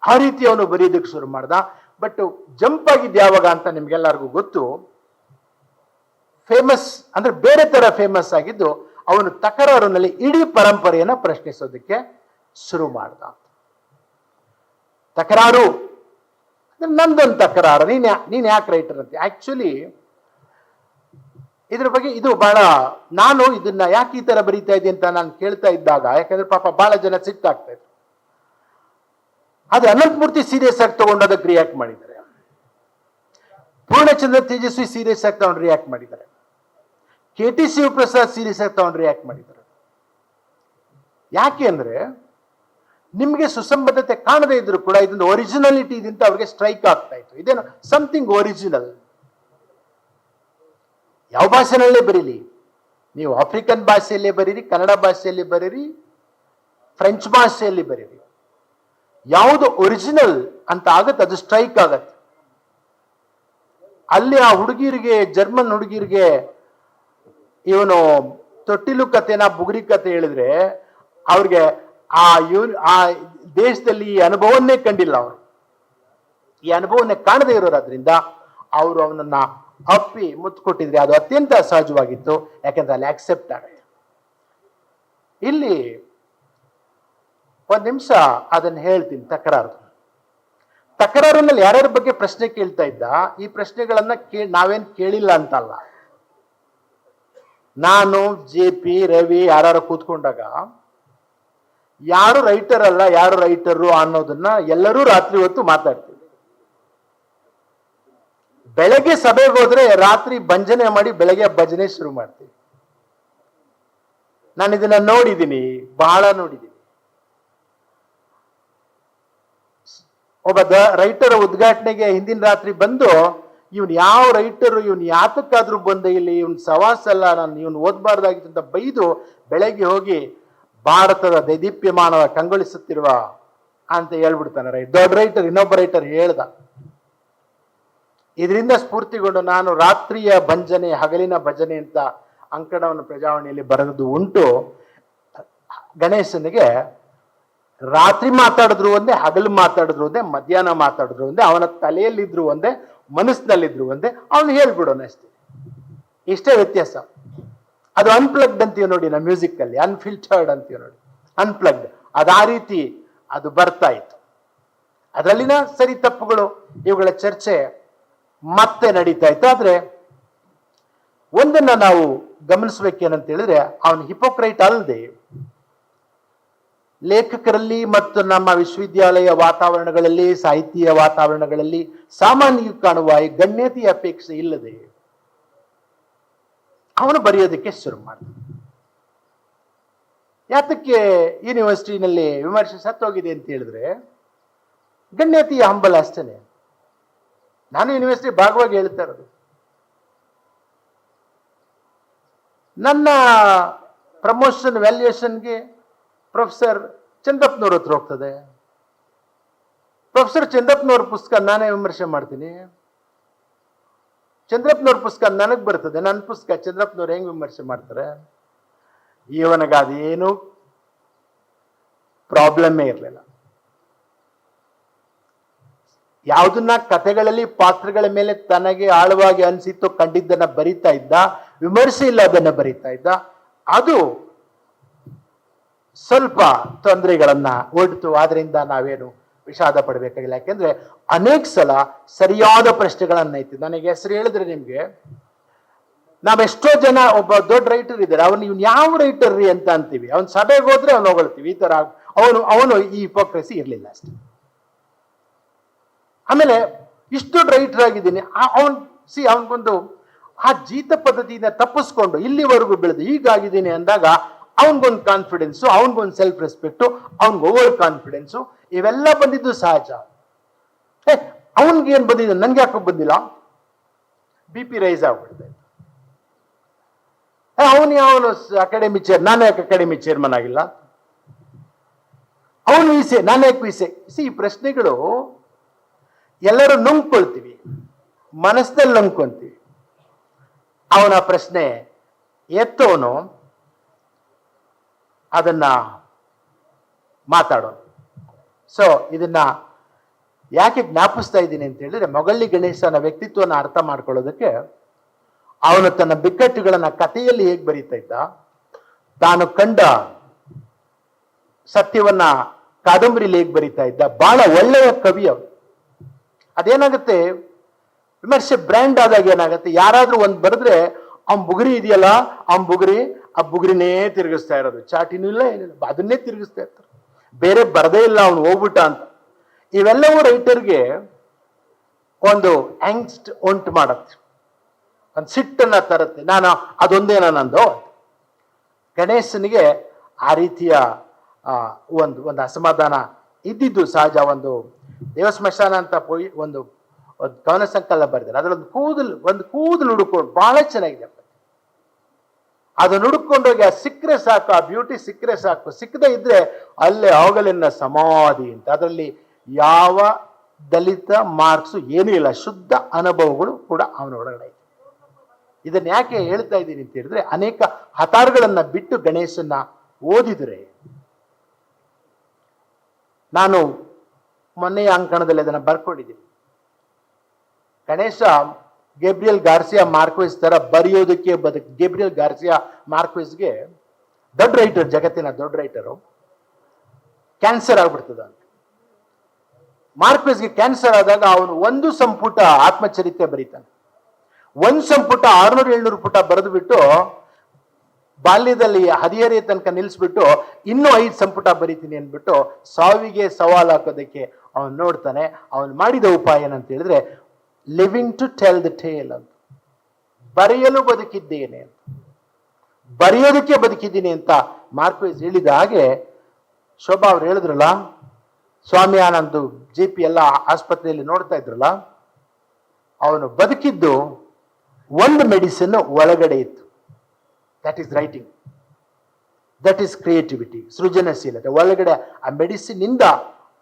ಆ ರೀತಿ ಅವನು ಬರೆಯೋದಕ್ಕೆ ಶುರು ಮಾಡ್ದ. ಬಟ್ ಜಂಪ್ ಆಗಿದ್ದು ಯಾವಾಗ ಅಂತ ನಿಮ್ಗೆಲ್ಲರಿಗೂ ಗೊತ್ತು? ಫೇಮಸ್ ಅಂದ್ರೆ ಬೇರೆ ತರ ಫೇಮಸ್ ಆಗಿದ್ದು ಅವನು ತಕರಾರಿನಲ್ಲಿ ಇಡೀ ಪರಂಪರೆಯನ್ನು ಪ್ರಶ್ನಿಸೋದಕ್ಕೆ ಶುರು ಮಾಡ್ದ ತಕರಾರು. ನಂದೊಂದು ತಕರಾರು. ನೀನ್ ನೀನ್ ಯಾಕೆ ರೈಟರ್ ಅಂತ ಆಕ್ಚುಲಿ ಇದ್ರ ಬಗ್ಗೆ ಇದು ಬಹಳ, ನಾನು ಇದನ್ನ ಯಾಕೆ ಈ ತರ ಬರೀತಾ ಇದ್ದೀನಿ ಅಂತ ನಾನು ಕೇಳ್ತಾ ಇದ್ದಾಗ, ಯಾಕಂದ್ರೆ ಪಾಪ ಬಹಳ ಜನ ಸಿಟ್ಟಾಗ್ತಾ ಇತ್ತು ಅದು ಅನಂತಮೂರ್ತಿ ಸೀರಿಯಸ್ ಆಗಿ ತಗೊಂಡು ಅದಕ್ಕೆ ರಿಯಾಕ್ಟ್ ಮಾಡಿದ್ದಾರೆ. ಪೂರ್ಣಚಂದ್ರ ತೇಜಸ್ವಿ ಸೀರಿಯಸ್ ಆಗಿ ತಗೊಂಡು ರಿಯಾಕ್ಟ್ ಮಾಡಿದ್ದಾರೆ. ಕೆ ಟಿ ಶಿವಪ್ರಸಾದ್ ಸೀರಿಯಸ್ ಆಗಿ ತಗೊಂಡು ರಿಯಾಕ್ಟ್ ಮಾಡಿದ್ದಾರೆ. ಯಾಕೆ ಅಂದ್ರೆ, ನಿಮ್ಗೆ ಸುಸಂಬದ್ಧತೆ ಕಾಣದೇ ಇದ್ರು ಕೂಡ ಇದೊಂದು ಒರಿಜಿನಾಲಿಟಿ ಅವ್ರಿಗೆ ಸ್ಟ್ರೈಕ್ ಆಗ್ತಾ ಇತ್ತು. ಇದೇನು ಸಮಥಿಂಗ್ ಒರಿಜಿನಲ್ ಯಾವ ಭಾಷೆನಲ್ಲೇ ಬರೀಲಿ? ನೀವು ಆಫ್ರಿಕನ್ ಭಾಷೆಯಲ್ಲೇ ಬರೀರಿ, ಕನ್ನಡ ಭಾಷೆಯಲ್ಲಿ ಬರೀರಿ, ಫ್ರೆಂಚ್ ಭಾಷೆಯಲ್ಲಿ ಬರೀರಿ. ಯಾವುದು ಒರಿಜಿನಲ್ ಅಂತ ಆಗತ್ತೆ, ಅದು ಸ್ಟ್ರೈಕ್ ಆಗತ್ತೆ. ಅಲ್ಲಿ ಆ ಹುಡುಗಿರಿಗೆ, ಜರ್ಮನ್ ಹುಡುಗಿರಿಗೆ ಇವನು ತೊಟ್ಟಿಲು ಕಥೆನ ಬುಗುರಿ ಕತೆ ಹೇಳಿದ್ರೆ ಅವ್ರಿಗೆ ಆ ಇವ್ ಆ ದೇಶದಲ್ಲಿ ಈ ಅನುಭವನ್ನೇ ಕಂಡಿಲ್ಲ ಅವರು. ಈ ಅನುಭವನ್ನೇ ಕಾಣದೇ ಇರೋದ್ರಿಂದ ಅವರು ಅವನನ್ನ ಅಪ್ಪಿ ಮುತ್ತು ಕೊಟ್ಟಿದ್ರೆ ಅದು ಅತ್ಯಂತ ಸಹಜವಾಗಿತ್ತು, ಯಾಕಂದ್ರೆ ಅಲ್ಲಿ ಆಕ್ಸೆಪ್ಟ್ ಆಗಿದೆ ಇಲ್ಲಿ ಒಂದ್ ನಿಮಿಷ ಅದನ್ನ ಹೇಳ್ತೀನಿ, ತಕರಾರು. ತಕರಾರಿನಲ್ಲಿ ಯಾರ್ಯಾರ ಬಗ್ಗೆ ಪ್ರಶ್ನೆ ಕೇಳ್ತಾ ಇದ್ದ, ಈ ಪ್ರಶ್ನೆಗಳನ್ನ ಕೇ, ನಾವೇನ್ ಕೇಳಿಲ್ಲ ಅಂತಲ್ಲ. ನಾನು, ಜೆ ಪಿ, ರವಿ ಯಾರು ಕೂತ್ಕೊಂಡಾಗ, ಯಾರು ರೈಟರ್ ಅಲ್ಲ, ಯಾರು ರೈಟರು ಅನ್ನೋದನ್ನ ಎಲ್ಲರೂ ರಾತ್ರಿ ಹೊತ್ತು ಮಾತಾಡ್ತೀವಿ. ಬೆಳಗ್ಗೆ ಸಭೆಗೆ ಹೋದ್ರೆ ರಾತ್ರಿ ಭಂಜನೆ ಮಾಡಿ ಬೆಳಗ್ಗೆ ಭಜನೆ ಶುರು ಮಾಡ್ತೀವಿ. ನಾನು ಇದನ್ನ ನೋಡಿದ್ದೀನಿ ಬಹಳ ನೋಡಿದ್ದೀನಿ ಒಬ್ಬ ದ ರೈಟರ್ ಉದ್ಘಾಟನೆಗೆ ಹಿಂದಿನ ರಾತ್ರಿ ಬಂದು, ಇವನ್ ಯಾವ ರೈಟರ್, ಇವನ್ ಯಾತಕ್ಕಾದ್ರೂ ಬಂದ ಇಲ್ಲಿ, ಇವನ್ ಸವಾಸ ಅಲ್ಲ, ನಾನು ಇವನ್ ಓದ್ಬಾರ್ದಾಗಿತ್ತು ಅಂತ ಬೈದು ಬೆಳಗ್ಗೆ ಹೋಗಿ, ಭಾರತದ ದೈದೀಪ್ಯಮಾನವ ಕಂಗೊಳಿಸುತ್ತಿರುವ ಅಂತ ಹೇಳ್ಬಿಡ್ತಾನೆ ರೈಟ್. ದೊಡ್ಡ ರೈಟರ್, ಇನ್ನೊಬ್ಬ ರೈಟರ್ ಹೇಳ್ದ. ಇದರಿಂದ ಸ್ಫೂರ್ತಿಗೊಂಡು ನಾನು ರಾತ್ರಿಯ ಭಂಜನೆ, ಹಗಲಿನ ಭಜನೆ ಅಂತ ಅಂಕಣವನ್ನು ಪ್ರಜಾವಾಣಿಯಲ್ಲಿ ಬರೆದು ಉಂಟು. ಗಣೇಶನಿಗೆ ರಾತ್ರಿ ಮಾತಾಡಿದ್ರು ಒಂದೇ, ಹಗಲು ಮಾತಾಡಿದ್ರು ಒಂದೇ, ಮಧ್ಯಾಹ್ನ ಮಾತಾಡಿದ್ರು ಒಂದೇ, ಅವನ ತಲೆಯಲ್ಲಿದ್ರು ಒಂದೇ, ಮನಸ್ಸಿನಲ್ಲಿದ್ರು ಒಂದೇ, ಅವನು ಹೇಳ್ಬಿಡೋಣ ಅಷ್ಟೇ. ಇಷ್ಟೇ ವ್ಯತ್ಯಾಸ. ಅದು ಅನ್ಪ್ಲಗ್ಡ್ ಅಂತೀವಿ ನೋಡಿ ನಮ್ಮ ಮ್ಯೂಸಿಕ್ ಅಲ್ಲಿ ಅನ್ಫಿಲ್ಟರ್ಡ್ ಅಂತೀವಿ ನೋಡಿ. ಅನ್ಪ್ಲಗ್ಡ್ ಅದು ಆ ರೀತಿ ಅದು ಬರ್ತಾ ಇತ್ತು. ಅದರಲ್ಲಿನ ಸರಿ ತಪ್ಪುಗಳು, ಇವುಗಳ ಚರ್ಚೆ ಮತ್ತೆ ನಡೀತಾ ಇತ್ತು. ಆದ್ರೆ ಒಂದನ್ನ ನಾವು ಗಮನಿಸ್ಬೇಕೇನಂತ ಹೇಳಿದ್ರೆ ಅವನು ಹಿಪೋಕ್ರೈಟ್ ಅಲ್ಲದೆ ಲೇಖಕರಲ್ಲಿ ಮತ್ತು ನಮ್ಮ ವಿಶ್ವವಿದ್ಯಾಲಯ ವಾತಾವರಣಗಳಲ್ಲಿ, ಸಾಹಿತ್ಯ ವಾತಾವರಣಗಳಲ್ಲಿ ಸಾಮಾನ್ಯ ಕಾಣುವ ಈ ಗಣ್ಯತೆಯ ಅಪೇಕ್ಷೆ ಇಲ್ಲದೆ ಅವನು ಬರೆಯೋದಕ್ಕೆ ಶುರು ಮಾಡ ಯಾತಕ್ಕೆ ಯೂನಿವರ್ಸಿಟಿನಲ್ಲಿ ವಿಮರ್ಶೆ ಸತ್ತೋಗಿದೆ ಅಂತ ಹೇಳಿದ್ರೆ ಗಣ್ಯತೆಯ ಹಂಬಲ ಅಷ್ಟೇನೆ. ನಾನು ಯೂನಿವರ್ಸಿಟಿ ಭಾಗವಾಗಿ ಹೇಳ್ತಾ ಇರೋದು. ನನ್ನ ಪ್ರಮೋಷನ್ ವ್ಯಾಲ್ಯೂಯೇಷನ್ಗೆ ಪ್ರೊಫೆಸರ್ ಚಂದಪ್ಪನವ್ರ ಹತ್ರ ಹೋಗ್ತದೆ. ಪ್ರೊಫೆಸರ್ ಚಂದಪ್ಪನವ್ರ ಪುಸ್ತಕ ನಾನೇ ವಿಮರ್ಶೆ ಮಾಡ್ತೀನಿ. ಚಂದ್ರಪ್ಪನವ್ರ ಪುಸ್ತಕ ನನಗೆ ಬರ್ತದೆ. ನನ್ನ ಪುಸ್ತಕ ಚಂದ್ರಪ್ಪನವ್ರು ಹೆಂಗ್ ವಿಮರ್ಶೆ ಮಾಡ್ತಾರೆ? ಇವನಿಗೆ ಅದೇನು ಪ್ರಾಬ್ಲಮ್ಮೇ ಇರಲಿಲ್ಲ. ಯಾವುದನ್ನ ಕಥೆಗಳಲ್ಲಿ ಪಾತ್ರಗಳ ಮೇಲೆ ತನಗೆ ಆಳವಾಗಿ ಅನಿಸಿತ್ತು ಕಂಡಿದ್ದನ್ನ ಬರಿತಾ ಇದ್ದ, ವಿಮರ್ಶೆ ಇಲ್ಲ ಅದನ್ನ ಬರಿತಾ ಇದ್ದ, ಅದು ಸ್ವಲ್ಪ ತೊಂದರೆಗಳನ್ನ ಒಡ್ತು ಆದ್ರಿಂದ ನಾವೇನು ವಿಷಾದ ಪಡಬೇಕಾಗಿಲ್ಲ. ಯಾಕೆಂದ್ರೆ ಅನೇಕ ಸಲ ಸರಿಯಾದ ಪ್ರಶ್ನೆಗಳನ್ನ ಐತಿ ನನಗೆ ಹೆಸರು ಹೇಳಿದ್ರೆ ನಿಮ್ಗೆ, ನಾವೆಷ್ಟೋ ಜನ ಒಬ್ಬ ದೊಡ್ಡ ರೈಟರ್ ಇದ್ದಾರೆ. ಅವನು ಇವ್ನು ಯಾವ ರೈಟರ್ ರೀ ಅಂತ ಅಂತೀವಿ. ಅವ್ನ ಸಭೆಗೆ ಹೋದ್ರೆ ಅವ್ನು ಹೊಗಳ್ತೀವಿ. ಈ ತರ ಅವನು ಅವನು ಈ ಹಿಪೋಕ್ರೆಸಿ ಇರಲಿಲ್ಲ ಅಷ್ಟೇ. ಆಮೇಲೆ ಇಷ್ಟು ರೈಟರ್ ಆಗಿದ್ದೀನಿ. ಅವನ್ ಸಿ ಅವನಿಗೊಂದು ಆ ಜೀತ ಪದ್ಧತಿಯಿಂದ ತಪ್ಪಿಸ್ಕೊಂಡು ಇಲ್ಲಿವರೆಗೂ ಬೆಳೆದು ಹೀಗಾಗಿದ್ದೀನಿ ಅಂದಾಗ ಅವನಿಗೊಂದು ಕಾನ್ಫಿಡೆನ್ಸು ಅವನಿಗೊಂದು ಸೆಲ್ಫ್ ರೆಸ್ಪೆಕ್ಟು ಅವನಿಗೆ ಓವರ್ ಕಾನ್ಫಿಡೆನ್ಸು ಇವೆಲ್ಲ ಬಂದಿದ್ದು ಸಹಜ. ಏ ಅವನಿಗೆ ಏನು ಬಂದಿದೆ ನನ್ಗೆ ಯಾಕೆ ಬಂದಿಲ್ಲ? ಬಿ ಪಿ ರೈಸ್ ಆಗ್ಬಿಡ್ತದೆ ಅವನು ಅವನು ಅಕಾಡೆಮಿ ಚೇರ್ ನಾನು ಯಾಕೆ ಅಕಾಡೆಮಿ ಚೇರ್ಮನ್ ಆಗಿಲ್ಲ? ಅವನು ವಿಸೆ ನಾನು ಯಾಕೆ ವಿಸೆ ಸಿ ಈ ಪ್ರಶ್ನೆಗಳು ಎಲ್ಲರೂ ನುಂಗ್ಕೊಳ್ತೀವಿ. ಮನಸ್ಸಿನಲ್ಲಿ ನುಂಗ್ಕೊಂತೀವಿ ಅವನ ಪ್ರಶ್ನೆ ಎತ್ತವನು ಅದನ್ನ ಮಾತಾಡೋನು. ಸೊ ಇದನ್ನ ಯಾಕೆ ಜ್ಞಾಪಿಸ್ತಾ ಇದ್ದೀನಿ ಅಂತ ಹೇಳಿದ್ರೆ ಮೊಗಳ್ಳಿ ಗಣೇಶನ ವ್ಯಕ್ತಿತ್ವನ ಅರ್ಥ ಮಾಡ್ಕೊಳ್ಳೋದಕ್ಕೆ ಅವನು ತನ್ನ ಬಿಕ್ಕಟ್ಟುಗಳನ್ನ ಕಥೆಯಲ್ಲಿ ಹೇಗೆ ಬರೀತಾ ಇದ್ದ, ತಾನು ಕಂಡ ಸತ್ಯವನ್ನ ಕಾದಂಬರಿಲಿ ಹೇಗೆ ಬರೀತಾ ಇದ್ದ, ಬಹಳ ಒಳ್ಳೆಯ ಕವಿ ಅವನು. ಅದೇನಾಗುತ್ತೆ? ವಿಮರ್ಶೆ ಬ್ರ್ಯಾಂಡ್ ಆದಾಗ ಏನಾಗುತ್ತೆ? ಯಾರಾದ್ರೂ ಒಂದು ಬರೆದ್ರೆ ಅವ್ನ ಬುಗುರಿ ಇದೆಯಲ್ಲ ಅವ್ನ ಬುಗುರಿ, ಆ ಬುಗುರಿನೇ ತಿರುಗಿಸ್ತಾ ಇರೋದು. ಚಾಟಿನೂ ಇಲ್ಲ, ಏನಿಲ್ಲ ಅದನ್ನೇ ತಿರುಗಿಸ್ತಾ ಇರ್ತಾರೆ. ಬೇರೆ ಬರದೇ ಇಲ್ಲ, ಅವನು ಹೋಗ್ಬಿಟ್ಟ ಅಂತ. ಇವೆಲ್ಲವೂ ರೈಟರ್ಗೆ ಒಂದು ಆಂಗ್ಸ್ಟ್ ಉಂಟು ಮಾಡತ್ತೆ. ಒಂದು ಸಿಟ್ಟನ್ನ ತರುತ್ತೆ. ನಾನು ಅದೊಂದೇನ ನಂದು. ಗಣೇಶನಿಗೆ ಆ ರೀತಿಯ ಒಂದು ಒಂದು ಅಸಮಾಧಾನ ಇದ್ದಿದ್ದು ಸಹಜ ಒಂದು ದೇವ ಸ್ಮಶಾನ ಅಂತ ಪೋಯಿ ಒಂದು ಒಂದು ಕವನ ಸಂಕಲನ ಬರೆದಾರೆ. ಅದರೊಂದು ಕೂದಲು, ಒಂದು ಕೂದಲು ಹುಡುಕೊಂಡು ಬಹಳ ಚೆನ್ನಾಗಿದೆ ಅದನ್ನ ಹುಡುಕೊಂಡೋಗಿ ಆ ಸಿಕ್ಕರೆ ಸಾಕು, ಆ ಬ್ಯೂಟಿ ಸಿಕ್ಕರೆ ಸಾಕು. ಸಿಕ್ಕದೆ ಇದ್ರೆ ಅಲ್ಲೇ ಅವಗಲಿನ ಸಮಾಧಿ ಅಂತ. ಅದರಲ್ಲಿ ಯಾವ ದಲಿತ ಮಾರ್ಕ್ಸ್ ಏನೂ ಇಲ್ಲ. ಶುದ್ಧ ಅನುಭವಗಳು ಕೂಡ ಅವನ ಒಳಗಡೆ ಇದೆ. ಇದನ್ನ ಯಾಕೆ ಹೇಳ್ತಾ ಇದ್ದೀನಿ ಅಂತ ಹೇಳಿದ್ರೆ, ಅನೇಕ ಹತಾರ್ಗಳನ್ನ ಬಿಟ್ಟು ಗಣೇಶನ ಓದಿದ್ರೆ, ನಾನು ಮೊನ್ನೆಯ ಅಂಕಣದಲ್ಲಿ ಅದನ್ನ ಬರ್ಕೊಂಡಿದ್ದೀವಿ ಗಣೇಶ ಗೇಬ್ರಿಯಲ್ ಗಾರ್ಸಿಯಾ ಮಾರ್ಕ್ವಿಸ್ ತರ ಬರೆಯೋದಕ್ಕೆ ಬದುಕ, ಗೇಬ್ರಿಯಲ್ ಗಾರ್ಸಿಯಾ ಮಾರ್ಕ್ವಿಸ್ಗೆ ದೊಡ್ಡ ರೈಟರ್ ಜಗತ್ತಿನ ದೊಡ್ಡ ರೈಟರು ಕ್ಯಾನ್ಸರ್ ಆಗ್ಬಿಡ್ತದ ಮಾರ್ಕ್ವಿಸ್ಗೆ ಕ್ಯಾನ್ಸರ್ ಆದಾಗ ಅವನು ಒಂದು ಸಂಪುಟ ಆತ್ಮಚರಿತ್ರೆ ಬರೀತಾನೆ. ಒಂದು ಸಂಪುಟ ಆರ್ನೂರು ಏಳ್ನೂರು ಪುಟ ಬರೆದು ಬಿಟ್ಟು ಬಾಲ್ಯದಲ್ಲಿ ಹದಿಹರೆಯ ತನಕ ನಿಲ್ಲಿಸ್ಬಿಟ್ಟು ಇನ್ನೂ ಐದು ಸಂಪುಟ ಬರೀತೀನಿ ಅಂದ್ಬಿಟ್ಟು ಸಾವಿಗೆ ಸವಾಲು ಹಾಕೋದಕ್ಕೆ ಅವನು ನೋಡ್ತಾನೆ, ಅವನು ಮಾಡಿದ ಉಪಾಯ ಏನಂತ ಹೇಳಿದ್ರೆ living to tell the tale ಅಂತ. ಬರೆಯಲು ಬದುಕಿದ್ದೇನೆ ಅಂತ. ಬರೆಯೋದಕ್ಕೆ ಬದುಕಿದ್ದೀನಿ ಅಂತ ಮಾರ್ಕ್ವೇಸ್ ಹೇಳಿದ ಹಾಗೆ, ಶೋಭಾ ಅವ್ರು ಹೇಳಿದ್ರಲ್ಲ, ಸ್ವಾಮಿ ಆನಂದ್ ಜೆ ಪಿ ಎಲ್ಲ ಆಸ್ಪತ್ರೆಯಲ್ಲಿ ನೋಡ್ತಾ ಇದ್ರಲ್ಲ, ಅವನು ಬದುಕಿದ್ದು ಒಂದು ಮೆಡಿಸಿನ್ ಒಳಗಡೆ ಇತ್ತು. That is writing that is creativity ಸೃಜನಶೀಲತೆ. ಒಳಗಡೆ ಆ ಮೆಡಿಸಿನ್ ಇಂದ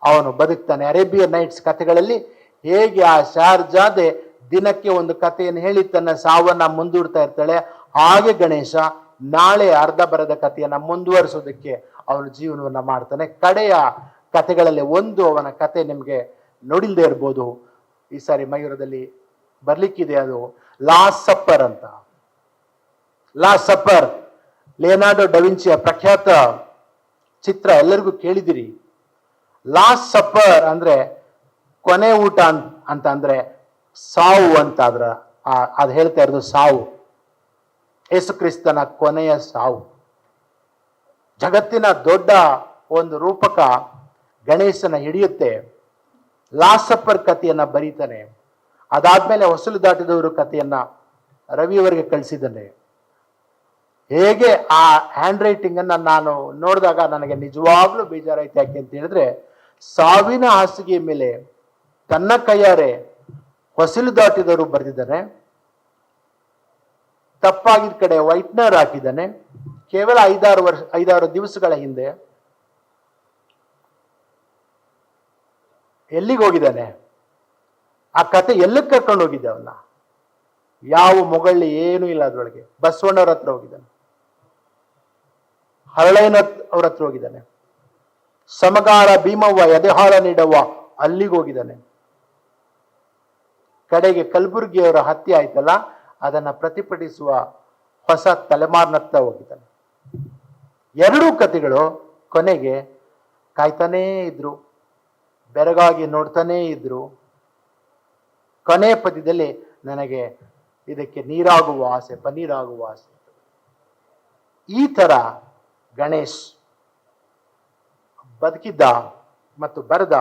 ಅವನು ಬದುಕ್ತಾನೆ. ಅರೇಬಿಯನ್ ನೈಟ್ಸ್ ಕಥೆಗಳಲ್ಲಿ ಹೇಗೆ ಆ ಶಾರ್ಜಾದೆ ದಿನಕ್ಕೆ ಒಂದು ಕಥೆಯನ್ನು ಹೇಳಿ ತನ್ನ ಸಾವನ್ನ ಮುಂದೂಡ್ತಾ ಇರ್ತಾಳೆ. ಹಾಗೆ ಗಣೇಶ ನಾಳೆ ಅರ್ಧ ಬರದ ಕಥೆಯನ್ನ ಮುಂದುವರಿಸೋದಕ್ಕೆ ಅವನು ಜೀವನವನ್ನ ಮಾಡ್ತಾನೆ. ಕಡೆಯ ಕಥೆಗಳಲ್ಲಿ ಒಂದು ಅವನ ಕತೆ ನಿಮಗೆ ನೋಡಿಲ್ದೆ ಇರ್ಬೋದು. ಈ ಸಾರಿ ಮಯೂರದಲ್ಲಿ ಬರ್ಲಿಕ್ಕಿದೆ ಅದು. ಲಾಸ್ ಸಪ್ಪರ್ ಅಂತ. ಲಾಸ್ ಸಪ್ಪರ್ ಲಿಯನಾರ್ಡೋ ಡವಿಂಚಿಯ ಪ್ರಖ್ಯಾತ ಚಿತ್ರ ಎಲ್ಲರಿಗೂ ಕೇಳಿದಿರಿ. ಲಾಸ್ಟ್ ಸಪ್ಪರ್ ಅಂದ್ರೆ ಕೊನೆ ಊಟ ಅಂತ ಅಂದ್ರೆ ಸಾವು ಅಂತ ಅದ್ರ ಅದು ಹೇಳ್ತಾ ಇರೋದು ಸಾವು. ಯೇಸು ಕ್ರಿಸ್ತನ ಕೊನೆಯ ಸಾವು. ಜಗತ್ತಿನ ದೊಡ್ಡ ಒಂದು ರೂಪಕ ಗಣೇಶನ ಹಿಡಿಯುತ್ತೆ. ಲಾಸ್ಟ್ ಸಪ್ಪರ್ ಕಥೆಯನ್ನ ಬರೀತಾನೆ. ಅದಾದ್ಮೇಲೆ ಹೊಸಲು ದಾಟಿದವರು ಕಥೆಯನ್ನ ರವಿಯವರಿಗೆ ಕಳಿಸಿದ್ದಾನೆ. ಹೇಗೆ ಆ ಹ್ಯಾಂಡ್ ರೈಟಿಂಗ್ ಅನ್ನ ನಾನು ನೋಡಿದಾಗ ನನಗೆ ನಿಜವಾಗ್ಲೂ ಬೇಜಾರಾಯ್ತು ಯಾಕೆ ಅಂತ ಹೇಳಿದ್ರೆ ಸಾವಿನ ಹಾಸಿಗೆ ಮೇಲೆ ತನ್ನ ಕೈಯಾರೆ ಹೊಸಲು ದಾಟಿದವರು ಬರೆದಿದ್ದಾನೆ ತಪ್ಪಾಗಿದ ಕಡೆ ವೈಟ್ನರ್ ಹಾಕಿದ್ದಾನೆ. ಕೇವಲ ಐದಾರು ವರ್ಷ, ಐದಾರು ದಿವಸಗಳ ಹಿಂದೆ ಎಲ್ಲಿಗೆ ಹೋಗಿದ್ದಾನೆ? ಆ ಕತೆ ಎಲ್ಲಕ್ಕೆ ಕರ್ಕೊಂಡು ಹೋಗಿದ್ದೆ ಅವನ್ನ? ಯಾವ ಮೊಗಳ್ಳಿ ಏನೂ ಇಲ್ಲ ಅದ್ರೊಳಗೆ. ಬಸವಣ್ಣವ್ರ ಹತ್ರ ಹೋಗಿದ್ದಾನೆ. ಹರಳಯ್ಯನ ಅವ್ರ ಹತ್ರ ಹೋಗಿದ್ದಾನೆ. ಸಮಗಾರ ಭೀಮವ್ವ ಎದೆಹಾಲ ನೀಡವ್ವ ಅಲ್ಲಿಗೆ ಹೋಗಿದ್ದಾನೆ. ಕಡೆಗೆ ಕಲಬುರ್ಗಿಯವರ ಹತ್ಯೆ ಆಯ್ತಲ್ಲ, ಅದನ್ನ ಪ್ರತಿಭಟಿಸುವ ಹೊಸ ತಲೆಮಾರಿನತ್ತ ಹೋಗಿದ್ದಾನೆ. ಎರಡೂ ಕತೆಗಳು ಕೊನೆಗೆ ಕಾಯ್ತಾನೇ ಇದ್ರು, ಬೆರಗಾಗಿ ನೋಡ್ತಾನೇ ಇದ್ರು. ಕೊನೆ ಪದ್ಯದಲ್ಲಿ ನನಗೆ ಇದಕ್ಕೆ ನೀರಾಗುವ ಆಸೆ, ಪನ್ನೀರಾಗುವ ಆಸೆ ಈ ಥರ ಗಣೇಶ್ ಬದುಕಿದ್ದ ಮತ್ತು ಬರೆದ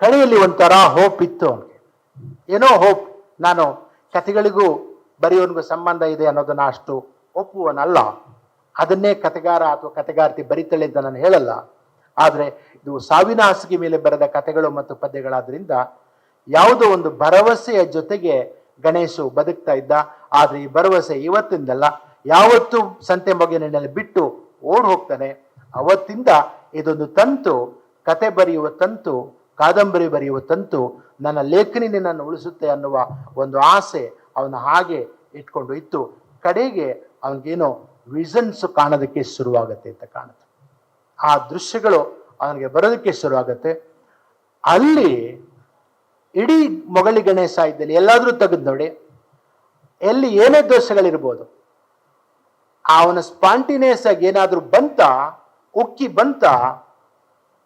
ಕಡೆಯಲ್ಲಿ ಒಂಥರ ಹೋಪ್ ಇತ್ತು ಅವನಿಗೆ. ಏನೋ ಹೋಪ್ ನಾನು ಕಥೆಗಳಿಗೂ ಬರೆಯೋನಿಗೂ ಸಂಬಂಧ ಇದೆ ಅನ್ನೋದನ್ನ ಅಷ್ಟು ಒಪ್ಪುವನಲ್ಲ ಅದನ್ನೇ ಕಥೆಗಾರ ಅಥವಾ ಕಥೆಗಾರ್ತಿ ಬರೀತಾಳೆ ಅಂತ ನಾನು ಹೇಳಲ್ಲ. ಆದರೆ ಇದು ಸಾವಿನ ಹಾಸಿಗೆ ಮೇಲೆ ಬರೆದ ಕಥೆಗಳು ಮತ್ತು ಪದ್ಯಗಳಾದ್ರಿಂದ ಯಾವುದೋ ಒಂದು ಭರವಸೆಯ ಜೊತೆಗೆ ಗಣೇಶು ಬದುಕ್ತಾ ಇದ್ದ. ಆದ್ರೆ ಈ ಭರವಸೆ ಇವತ್ತಿಂದಲ್ಲ. ಯಾವತ್ತು ಸಂತೆ ಮೊಗಿನಲ್ಲಿ ಬಿಟ್ಟು ಓಡ್ ಹೋಗ್ತಾನೆ. ಅವತ್ತಿಂದ ಇದೊಂದು ತಂತು, ಕತೆ ಬರೆಯುವ ತಂತು, ಕಾದಂಬರಿ ಬರೆಯುವ ತಂತು, ನನ್ನ ಲೇಖನಿ ನಾನು ಉಳಿಸುತ್ತೆ ಅನ್ನುವ ಒಂದು ಆಸೆ ಅವನು ಹಾಗೆ ಇಟ್ಕೊಂಡು ಇತ್ತು. ಕಡೆಗೆ ಅವನಿಗೇನೋ ವಿಷನ್ಸ್ ಕಾಣೋದಕ್ಕೆ ಶುರುವಾಗತ್ತೆ ಅಂತ ಕಾಣುತ್ತೆ. ಆ ದೃಶ್ಯಗಳು ಅವನಿಗೆ ಬರೋದಕ್ಕೆ ಶುರುವಾಗತ್ತೆ. ಅಲ್ಲಿ ಇಡೀ ಮೊಗಳಿ ಗಣೇಶ ಇದ್ದಲ್ಲಿ ಎಲ್ಲಾದರೂ ತೆಗೆದು ನೋಡಿ, ಎಲ್ಲಿ ಏನೇ ದೋಷಗಳಿರ್ಬೋದು, ಅವನ ಸ್ಪಾಂಟಿನಿಯಸ್ ಆಗಿ ಏನಾದ್ರೂ ಬಂತ ಉಕ್ಕಿ ಬಂತ,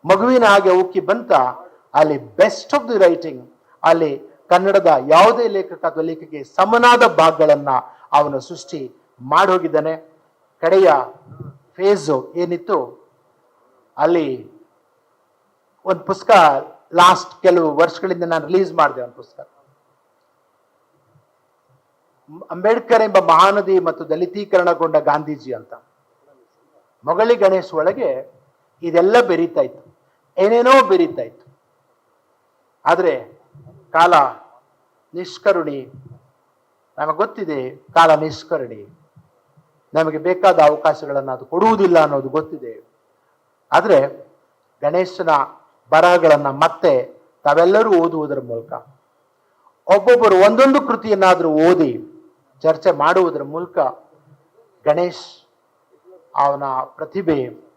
ಮಗುವಿನ ಹಾಗೆ ಉಕ್ಕಿ ಬಂತ, ಅಲ್ಲಿ ಬೆಸ್ಟ್ ಆಫ್ ದಿ ರೈಟಿಂಗ್ ಅಲ್ಲಿ ಕನ್ನಡದ ಯಾವುದೇ ಲೇಖಕ ಅಥವಾ ಲೇಖಕಿಗೆ ಸಮನಾದ ಭಾಗಗಳನ್ನ ಅವನು ಸೃಷ್ಟಿ ಮಾಡೋಗಿದ್ದಾನೆ ಕಡೆಯ ಫೇಸು ಏನಿತ್ತು? ಅಲ್ಲಿ ಒಂದು ಪುಸ್ತಕ ಲಾಸ್ಟ್ ಕೆಲವು ವರ್ಷಗಳಿಂದ ನಾನು ರಿಲೀಸ್ ಮಾಡಿದೆ ಒಂದು ಪುಸ್ತಕ. ಅಂಬೇಡ್ಕರ್ ಎಂಬ ಮಹಾನದಿ ಮತ್ತು ದಲಿತೀಕರಣಗೊಂಡ ಗಾಂಧೀಜಿ ಅಂತ. ಮೊಗಳಿ ಗಣೇಶ ಒಳಗೆ ಇದೆಲ್ಲ ಬೆರೀತಾ ಇತ್ತು. ಏನೇನೋ ಬೆರೀತಾ ಇತ್ತು. ಆದರೆ ಕಾಲ ನಿಷ್ಕರುಣಿ, ನಮಗೆ ಗೊತ್ತಿದೆ ಕಾಲ ನಿಷ್ಕರುಣಿ. ನಮಗೆ ಬೇಕಾದ ಅವಕಾಶಗಳನ್ನು ಅದು ಕೊಡುವುದಿಲ್ಲ ಅನ್ನೋದು ಗೊತ್ತಿದೆ. ಆದರೆ ಗಣೇಶನ ಬರಹಗಳನ್ನು ಮತ್ತೆ ತಾವೆಲ್ಲರೂ ಓದುವುದರ ಮೂಲಕ, ಒಬ್ಬೊಬ್ಬರು ಒಂದೊಂದು ಕೃತಿಯನ್ನಾದರೂ ಓದಿ ಚರ್ಚೆ ಮಾಡುವುದರ ಮೂಲಕ ಗಣೇಶ್ ಅವನ ಪ್ರತಿಭೆ,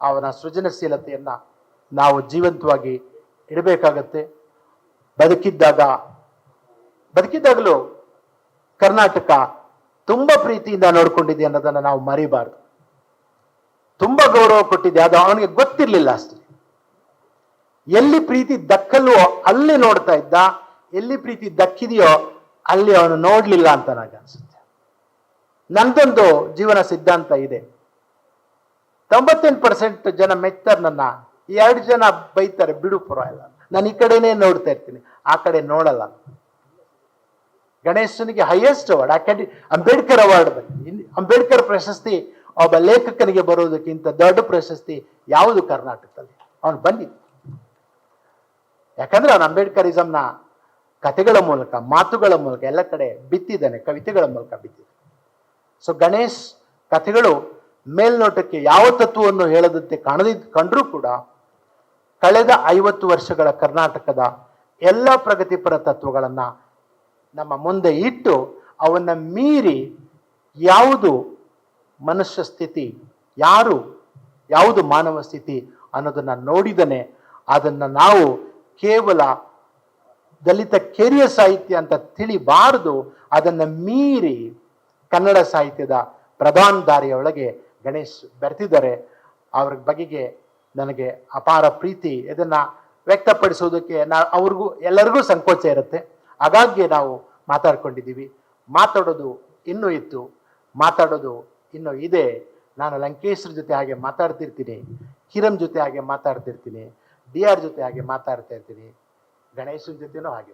ಅವನ ಸೃಜನಶೀಲತೆಯನ್ನು ನಾವು ಜೀವಂತವಾಗಿ ಇಡಬೇಕಾಗತ್ತೆ. ಬದುಕಿದ್ದಾಗ, ಬದುಕಿದ್ದಾಗಲೂ ಕರ್ನಾಟಕ ತುಂಬ ಪ್ರೀತಿಯಿಂದ ನೋಡ್ಕೊಂಡಿದೆ ಅನ್ನೋದನ್ನ ನಾವು ಮರಿಬಾರ್ದು. ತುಂಬ ಗೌರವ ಕೊಟ್ಟಿದೆ. ಅದು ಅವನಿಗೆ ಗೊತ್ತಿರಲಿಲ್ಲ ಅಷ್ಟೇ. ಎಲ್ಲಿ ಪ್ರೀತಿ ದಕ್ಕಲ್ವೋ ಅಲ್ಲಿ ನೋಡ್ತಾ ಇದ್ದ, ಎಲ್ಲಿ ಪ್ರೀತಿ ದಕ್ಕಿದೆಯೋ ಅಲ್ಲಿ ಅವನು ನೋಡ್ಲಿಲ್ಲ ಅಂತ ನನಗೆ ಅನಿಸುತ್ತೆ ನಂದೊಂದು ಜೀವನ ಸಿದ್ಧಾಂತ ಇದೆ. ತೊಂಬತ್ತೆಂಟು ಪರ್ಸೆಂಟ್ ಜನ ಮೆಚ್ತಾರೆ ನನ್ನ. ಎರಡು ಜನ ಬೈತಾರೆ, ಬಿಡು ಪರವಾಗಿಲ್ಲ ನಾನು ಈ ಕಡೆನೇ ನೋಡ್ತಾ ಇರ್ತೀನಿ. ಆ ಕಡೆ ನೋಡಲ್ಲ. ಗಣೇಶನಿಗೆ ಹೈಯೆಸ್ಟ್ ಅವಾರ್ಡ್ ಅಕಾಡಿ, ಅಂಬೇಡ್ಕರ್ ಅವಾರ್ಡ್ ಬಂದಿದೆ ಅಂಬೇಡ್ಕರ್ ಪ್ರಶಸ್ತಿ, ಒಬ್ಬ ಲೇಖಕನಿಗೆ ಬರೋದಕ್ಕಿಂತ ದೊಡ್ಡ ಪ್ರಶಸ್ತಿ ಯಾವುದು ಕರ್ನಾಟಕದಲ್ಲಿ? ಅವನು ಬನ್ನಿ. ಯಾಕಂದ್ರೆ ಅವನು ಅಂಬೇಡ್ಕರಿಸಮ್ನ ಕಥೆಗಳ ಮೂಲಕ, ಮಾತುಗಳ ಮೂಲಕ, ಎಲ್ಲ ಕಡೆ ಬಿತ್ತಿದ್ದಾನೆ, ಕವಿತೆಗಳ ಮೂಲಕ ಬಿತ್ತಿದ್ದಾನೆ. ಸೊ ಗಣೇಶ್ ಕಥೆಗಳು ಮೇಲ್ನೋಟಕ್ಕೆ ಯಾವ ತತ್ವವನ್ನು ಹೇಳದಂತೆ ಕಾಣದಿದ್ ಕಂಡರೂ ಕೂಡ ಕಳೆದ ಐವತ್ತು ವರ್ಷಗಳ ಕರ್ನಾಟಕದ ಎಲ್ಲ ಪ್ರಗತಿಪರ ತತ್ವಗಳನ್ನು ನಮ್ಮ ಮುಂದೆ ಇಟ್ಟು ಅವನ್ನು ಮೀರಿ ಯಾವುದು ಮನುಷ್ಯ ಸ್ಥಿತಿ, ಯಾರು, ಯಾವುದು ಮಾನವ ಸ್ಥಿತಿ ಅನ್ನೋದನ್ನು ನೋಡಿದನೆ ಅದನ್ನ ನಾವು ಕೇವಲ ದಲಿತ ಕೆರಿಯ ಸಾಹಿತ್ಯ ಅಂತ ತಿಳಿಬಾರದು. ಅದನ್ನು ಮೀರಿ ಕನ್ನಡ ಸಾಹಿತ್ಯದ ಪ್ರಧಾನ ದಾರಿಯೊಳಗೆ ಗಣೇಶ್ ಬೆರೆತಿದ್ದಾರೆ, ಅವ್ರ ಬಗೆಗೆ ನನಗೆ ಅಪಾರ ಪ್ರೀತಿ, ಇದನ್ನು ವ್ಯಕ್ತಪಡಿಸೋದಕ್ಕೆ ನಾ, ಅವ್ರಿಗೂ, ಎಲ್ಲರಿಗೂ ಸಂಕೋಚ ಇರುತ್ತೆ. ಹಾಗಾಗಿ ನಾವು ಮಾತಾಡ್ಕೊಂಡಿದ್ದೀವಿ. ಮಾತಾಡೋದು ಇನ್ನೂ ಇತ್ತು. ಮಾತಾಡೋದು ಇನ್ನೂ ಇದೆ. ನಾನು ಲಂಕೇಶ್ರ ಜೊತೆ ಹಾಗೆ ಮಾತಾಡ್ತಿರ್ತೀನಿ ಕಿರಣ್ ಜೊತೆ ಹಾಗೆ ಮಾತಾಡ್ತಿರ್ತೀನಿ, ಡಿ ಆರ್ ಜೊತೆ ಹಾಗೆ ಮಾತಾಡ್ತಾ ಇರ್ತೀನಿ, ಗಣೇಶನ ಜೊತೆನೂ ಹಾಗೆ